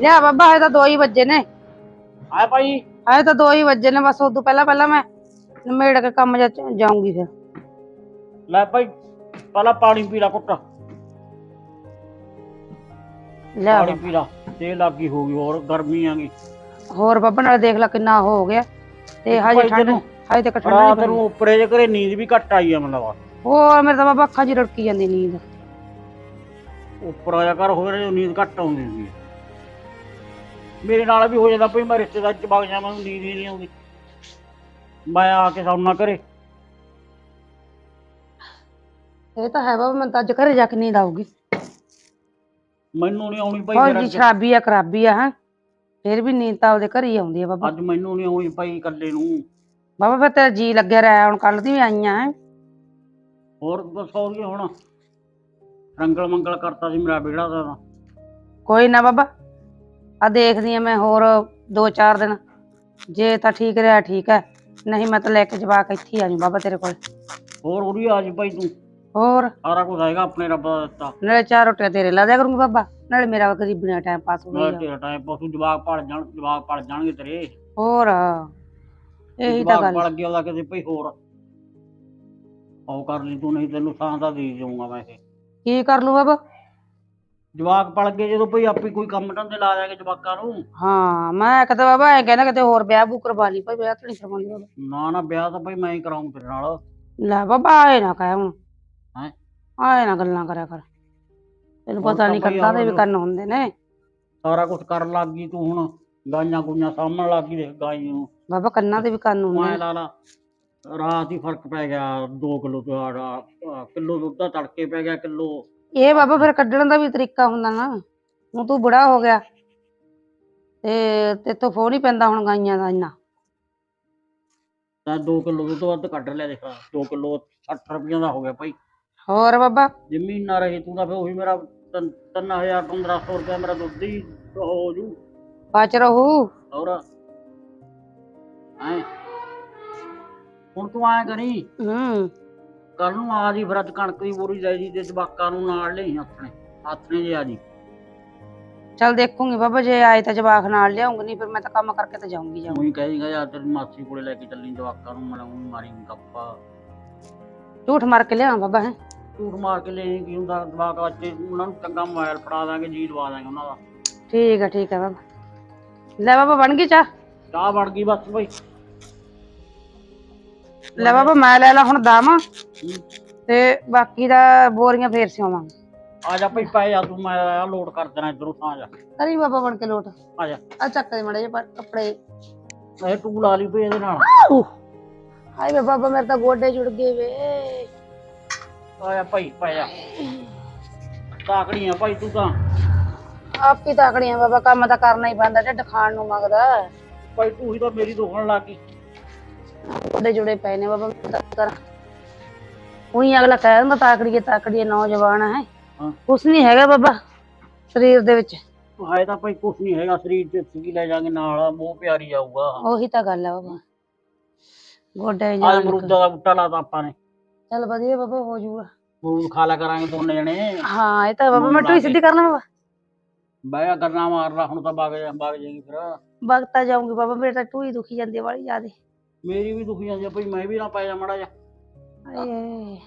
ਲਿਆ ਬਾਬਾ ਹਜੇ ਤਾਂ ਦੋ ਹੀ ਵੱਜੇ ਨੇ। ਆ ਭਾਈ? ਹਜੇ ਤਾਂ ਦੋ ਹੀ ਵੱਜੇ ਨੇ ਬਸ ਉਦੋਂ ਪਹਿਲਾਂ ਪਹਿਲਾਂ ਮੈਂ ਨਿਮੇੜ ਕੇ ਕੰਮ ਜਾ ਜਾਊਂਗੀ ਫਿਰ। ਲੈ ਭਾਈ ਪਹਿਲਾਂ ਪਾਣੀ ਪੀ ਲੈ ਕੁੱਟ ਪਾਣੀ ਪੀ ਲੈ ਤੇ ਲੱਗੀ ਹੋ ਗਈ ਹੋਰ ਗਰਮੀ ਆ ਗਈ। ਹੋਰ ਬਾਬਾ ਨਾਲ ਦੇਖ ਲੈ ਕਿੰਨਾ ਹੋ ਗਿਆ। ਤੇ ਹਜੇ ਠੰਡ ਹਜੇ ਤੱਕ ਠੰਡ ਰਾਤ ਨਹੀਂ ਨੂੰ ਉੱਪਰੇ ਜੇ ਘਰੇ ਨੀਂਦ ਵੀ ਘੱਟ ਆਈ ਆ ਮਤਲਬ ਹੋਰ ਮੇਰੇ ਤਾਂ ਬਾਬਾ ਅੱਖਾਂ 'ਚ ਰੜਕੀ ਜਾਂਦੀ ਨੀਂਦ। ਉੱਪਰ ਆਇਆ ਕਰ ਹੋਵੇ ਨਾ ਨੀਂਦ ਘੱਟ ਆਉਂਦੀ ਸੀ ਮੇਰੇ ਨਾਲ ਵੀ ਹੋ ਜਾਂਦਾ ਭਈ ਮੈਂ ਰਿਸ਼ਤੇਦਾਰ ਚ ਵਗ ਜਾਵਾਂ ਮੈਨੂੰ ਨੀਂਦ ਹੀ ਨਹੀਂ ਆਉਂਦੀ। ਮੈਂ ਆ ਕੇ ਸੌਣਾ ਕਰੇ ਇਹ ਤਾਂ ਹੈ ਬਾਬਾ ਮੈਨੂੰ ਤਾਂ ਅੱਜ ਘਰੇ ਜਾ ਕੇ ਨੀਂਦ ਆਊਗੀ। ਮੈਨੂੰ ਨਹੀਂ ਆਉਣੀ ਭਾਈ ਫੌਜ ਮੇਰਾ ਸ਼ਰਾਬੀ ਆ ਖਰਾਬੀ ਆ ਹਾਂ? ਫਿਰ ਵੀ ਨੀਂਦ ਤਾਂ ਉਹਦੇ ਘਰੇ ਹੀ ਆਉਂਦੀ ਆ ਬਾਬਾ। ਅੱਜ ਮੈਨੂੰ ਨਹੀਂ ਆਉਣੀ ਭਾਈ ਇਕੱਲੇ ਨੂੰ। ਬਾਬਾ ਫਿਰ ਤੇਰਾ ਜੀ ਲੱਗਿਆ ਰਿਹਾ ਹੁਣ ਕੱਲ ਦੀ ਵੀ ਆਈਆਂ ਹੈ? ਹੋਰ ਦੱਸੋ ਕੀ ਹੁਣ? ਰੰਗਲ ਮੰਗਲ ਕਰਤਾ ਸੀ ਮੇਰਾ ਵਿਹੜਾ ਦਾ ਤਾਂ। ਕੋਈ ਨਾ ਬਾਬਾ ਆ ਦੇਖਦੀ ਆ ਮੈਂ ਹੋਰ ਦੋ ਚਾਰ ਦਿਨ। ਜੇ ਤਾਂ ਠੀਕ ਰਿਹਾ ਠੀਕ ਹੈ। ਨਹੀਂ ਮੈਂ ਤਾਂ ਲੈ ਕੇ ਜਵਾਕ ਇੱਥੇ ਹੀ ਆ ਜੂ ਬਾਬਾ ਤੇਰੇ ਕੋਲ। ਹੋਰ ਉਰੀ ਆ ਜੀ ਭਾਈ ਤੂੰ। ਹੋਰ? ਸਾਰਾ ਕੁਝ ਹੈਗਾ ਆਪਣੇ ਰੱਬ ਦਾ ਦਿੱਤਾ। ਨਾਲੇ ਚਾਰ ਰੋਟੀਆਂ ਤੇਰੇ ਲਾ ਦਿਆ ਕਰੂੰਗੀ ਬਾਬਾ। ਨਾਲੇ ਮੇਰਾ ਗਰੀਬੀ ਨਾਲ ਟਾਈਮ ਪਾਸ ਹੋ ਨਾਲੇ ਤੇਰਾ ਟਾਈਮ ਪਸ਼ੂ ਜਵਾਕ ਪੜ ਜਾਣ ਜਵਾਕ ਪੜ ਜਾਣਗੇ ਤੇਰੇ। ਹੋਰ? ਇਹੀ ਤਾਂ ਗੱਲ। ਪੜ ਗਿਆ ਉਹਦਾ ਕਿਤੇ ਭਾਈ ਹੋਰ। ਉਹ ਕਰ ਲਈ ਤੂੰ ਨਹੀਂ ਤੈਨੂੰ ਸਾਂ ਦਾ ਦੇ ਜਾਊਂਗਾ ਮੈਂ ਇਹ। ਕੀ ਕਰ ਲੂ ਬਾਬਾ? ਜਵਾਕ ਪੜ ਗਏ ਜਦੋਂ ਭਈ ਆਪੇ ਕੋਈ ਕੰਮ ਧੰਦੇ ਲਾ ਦਿਆਂਗੇ ਜਵਾਕਾਂ ਨੂੰ। ਹਾਂ ਮੈਂ ਕਿਤੇ ਬਾਬਾ ਐ ਕਹਿੰਦਾ ਕਿਤੇ ਹੋਰ ਵਿਆਹ ਬੂ ਕਰਵਾ ਲਈ ਭਾਈ ਵਿਆਹ ਤਾਂ ਨਹੀਂ ਕਰਵਾਉਂਦੀ ਬਾਬਾ। ਨਾ ਨਾ ਵਿਆਹ ਤਾਂ ਭਈ ਮੈਂ ਹੀ ਕਰਾਉਂ ਤੇਰੇ ਨਾਲ। ਲੈ ਬਾਬਾ ਆਏ ਨਾ ਕਹਿ ਹੁਣ। ਹੈਂ? ਆਏ ਨਾ ਗੱਲਾਂ ਕਰਿਆ ਕਰ। ਤੈਨੂੰ ਹੁਣ ਪਤਾ ਤਾਂ ਨਹੀਂ ਕੰਦਾ ਦੇ ਵੀ ਕੰਨ ਹੁੰਦੇ ਨੇ। ਸਾਰਾ ਕੁਝ ਕਰਨ ਲੱਗ ਗਈ ਤੂੰ ਹੁਣ। ਗਾਈਆਂ ਗੁਈਆਂ ਸਾਹਮਣ ਲੱਗ ਗਈ ਦੇਖ ਗਾਈ ਨੂੰ। ਬਾਬਾ ਕੰਨਾਂ ਦੇ ਵੀ ਕੰਨ ਹੁੰਦੇ ਮੈਂ ਨੇ। ਲਾ ਲਾ ਰਾਤ ਹੀ ਫ਼ਰਕ ਪੈ ਗਿਆ 2 ਕਿਲੋ ਤੋਂ ਆ ਕਿਲੋ ਦੁੱਧ ਦਾ ਤੜਕੇ ਪੈ ਗਿਆ ਕਿਲੋ। ਇਹ ਬਾਬਾ ਫਿਰ ਕੱਢਣ ਦਾ ਵੀ ਤਰੀਕਾ ਹੁੰਦਾ ਨਾ। ਹੁਣ ਤੂੰ ਬੁੜਾ ਹੋ ਗਿਆ। ਤੇ ਤੇਥੋਂ ਫੋ ਨਹੀਂ ਪੈਂਦਾ ਹੁਣ ਗਾਈਆਂ ਦਾ ਇੰਨਾ। ਤਾਂ 2 ਕਿਲੋ ਦੁੱਧ ਵੱਧ ਕੱਢ ਲਿਆ ਦੇਖ 2 ਕਿਲੋ 60 ਰੁਪਈਆਂ ਦਾ ਹੋ ਗਿਆ ਭਾਈ। ਹੋਰ ਬਾਬਾ? ਜ਼ਮੀਨ ਨਾ ਰਹੀ ਤੂੰ ਤਾਂ ਫੇ ਉਹੀ ਮੇਰਾ 3000 1500 ਰੁਪਇਆ ਮੇਰਾ ਦੁੱਧ ਹੀ ਹੋ ਜੂ। ਬਚ ਰਹੂ। ਹੋਰ? ਐ ਹੁਣ ਤੂੰ ਆਇਆ ਕਰੀ ਹੂੰ। ਕੱਲ ਨੂੰ ਆ ਜੀ ਫਿਰ ਅੱਜ ਕਣਕ ਦੀ ਬੋਰੀ ਲੈ ਜੀ ਤੇ ਜਵਾਕਾਂ ਨੂੰ ਨਾਲ ਲਈ ਆਪਣੇ ਨੇ ਜੇ ਆ ਜੀ। ਚੱਲ ਦੇਖੂੰਗੀ ਬਾਬਾ ਜੇ ਆਏ ਤਾਂ ਜਵਾਕ ਨਾਲ ਲਿਆਉਂਗੀ ਨਹੀਂ ਫਿਰ ਮੈਂ ਤਾਂ ਕੰਮ ਕਰਕੇ ਤਾਂ ਜਾਊਂਗੀ ਜਾਊਂਗੀ ਉਹੀ ਕਹੇਗਾ ਯਾਰ ਤੇਰੀ ਮਾਸੀ ਕੋਲੇ ਲੈ ਕੇ ਚੱਲੀ ਜਵਾਕਾਂ ਨੂੰ ਮਲਾਉਂ ਮਾਰੀ ਗੱਪਾ। ਝੂਠ ਮਾਰ ਕੇ ਲਿਆਵਾਂ ਬਾਬਾ ਹੈ? ਝੂਠ ਮਾਰ ਕੇ ਲੈ ਕੀ ਹੁੰਦਾ? ਜਵਾਕ ਬੱਚੇ ਉਹਨਾਂ ਨੂੰ ਚੰਗਾ ਮੋਬਾਈਲ ਫੜਾ ਦਾਂਗੇ ਜੀ ਲਵਾ ਦਾਂਗੇ ਉਹਨਾਂ ਦਾ। ਠੀਕ ਹੈ ਠੀਕ ਹੈ ਬਾਬਾ। ਲੈ ਬਾਬਾ ਬਣ ਗਈ ਚਾਹ? ਚਾਹ ਬਣ ਗਈ ਬਸ ਬਈ। ਲੈ ਬਾਬਾ ਮੈਂ ਲੈ ਲਾ ਹੁਣ ਦਾਮ। ਤੇ ਬਾਕੀ ਦਾ ਬੋਰੀਆਂ ਫੇਰ ਸਿਆਵਾਂਗੇ ਆ ਜਾ ਭਈ ਪੈ ਜਾ ਤੂੰ ਮੈਂ ਆ ਲੋਡ ਕਰ ਦੇਣਾ ਇਧਰੋਂ ਆ ਜਾ। ਕਰੀ ਬਾਬਾ ਬਣ ਕੇ ਲੋਟ। ਆ ਜਾ। ਆ ਚੱਕ ਦੇ ਮੜੇ ਜੇ ਕੱਪੜੇ। ਇਹ ਟੂ ਲਾ ਲਈ ਭਈ ਇਹਦੇ ਨਾਲ! ਹਾਏ ਵੇ ਬਾਬਾ ਮੇਰੇ ਤਾਂ ਗੋਡੇ ਜੁੜ ਗਏ ਵੇ। ਆ ਜਾ ਭਾਈ ਪੈ ਜਾ ਤਾਕੜੀਆਂ ਭਾਈ ਤੂੰ ਤਾਂ। ਆਪ ਤਾਕੜੀਆਂ ਬਾਬਾ ਕੰਮ ਤਾਂ ਕਰਨਾ ਹੀ ਪੈਂਦਾ ਢਿੱਡ ਖਾਣ ਨੂੰ ਮੰਗਦਾ। ਭਾਈ ਤੂੰ ਹੀ ਤਾਂ ਮੇਰੀ ਦੁਖਣ ਲੱਗ ਗਈ। ਗੋਡੇ ਜੁੜੇ ਪਏ ਨੇ ਬਾਬਾ ਮੈਂ ਤਾਂ ਕਰਾਂ। ਉਹੀ ਅਗਲਾ ਕਹਿ ਦਿੰਦਾ ਤਾਕੜੀਏ ਤਾਕੜੀਏ ਨੌਜਵਾਨ ਹੈ। ਹਾਂ। ਕੁਛ ਨਹੀਂ ਹੈਗਾ ਬਾਬਾ ਸਰੀਰ ਦੇ ਵਿੱਚ। ਹਾਏ ਤਾਂ ਭਾਈ ਕੁਛ ਨਹੀਂ ਹੈਗਾ ਸਰੀਰ ਚ ਕੀ ਲੈ ਜਾਾਂਗੇ ਨਾਲ ਮੂੰਹ ਪਿਆਰੀ ਜਾਊਗਾ ਉਹੀ ਤਾਂ ਗੱਲ ਹੈ ਬਾਬਾ। ਗੋਡੇ ਆ ਜਾਣ ਅਮਰੂਦਾਂ ਦਾ ਬੂਟਾ ਲਾਤਾ ਆਪਾਂ ਨੇ। ਚੱਲ ਵਧੀਆ ਬਾਬਾ ਹੋ ਜਾਊਗਾ। ਮਰੂਦ ਖਾ ਲਿਆ ਕਰਾਂਗੇ ਦੋਨੇ ਜਣੇ। ਹਾਂ ਇਹ ਤਾਂ ਬਾਬਾ ਮੈਂ ਢੂਈ ਸਿੱਧੀ ਕਰਨਾ ਬਾਬਾ। ਬਾਇਆ ਗੱਲਾਂ ਮਾਰਦਾ ਹੁਣ ਤਾਂ ਜਾ ਵਗ ਜਾਏਗੀ ਫਿਰ। ਵਕਤਾ ਜਾਊਂਗੀ ਬਾਬਾ ਮੇਰੇ ਤਾਂ ਟੂਈ ਦੁਖੀ ਜਾਂਦੀ ਵਾਲੀ ਜ਼ਿਆਦੇ। ਮੇਰੀ ਵੀ ਦੁਖੀ ਜਾਂਦੀ ਆ ਭਈ ਮੈਂ ਵੀ ਨਾ ਪੈ ਜਾ ਮੜਾ ਜਾ ਆਏ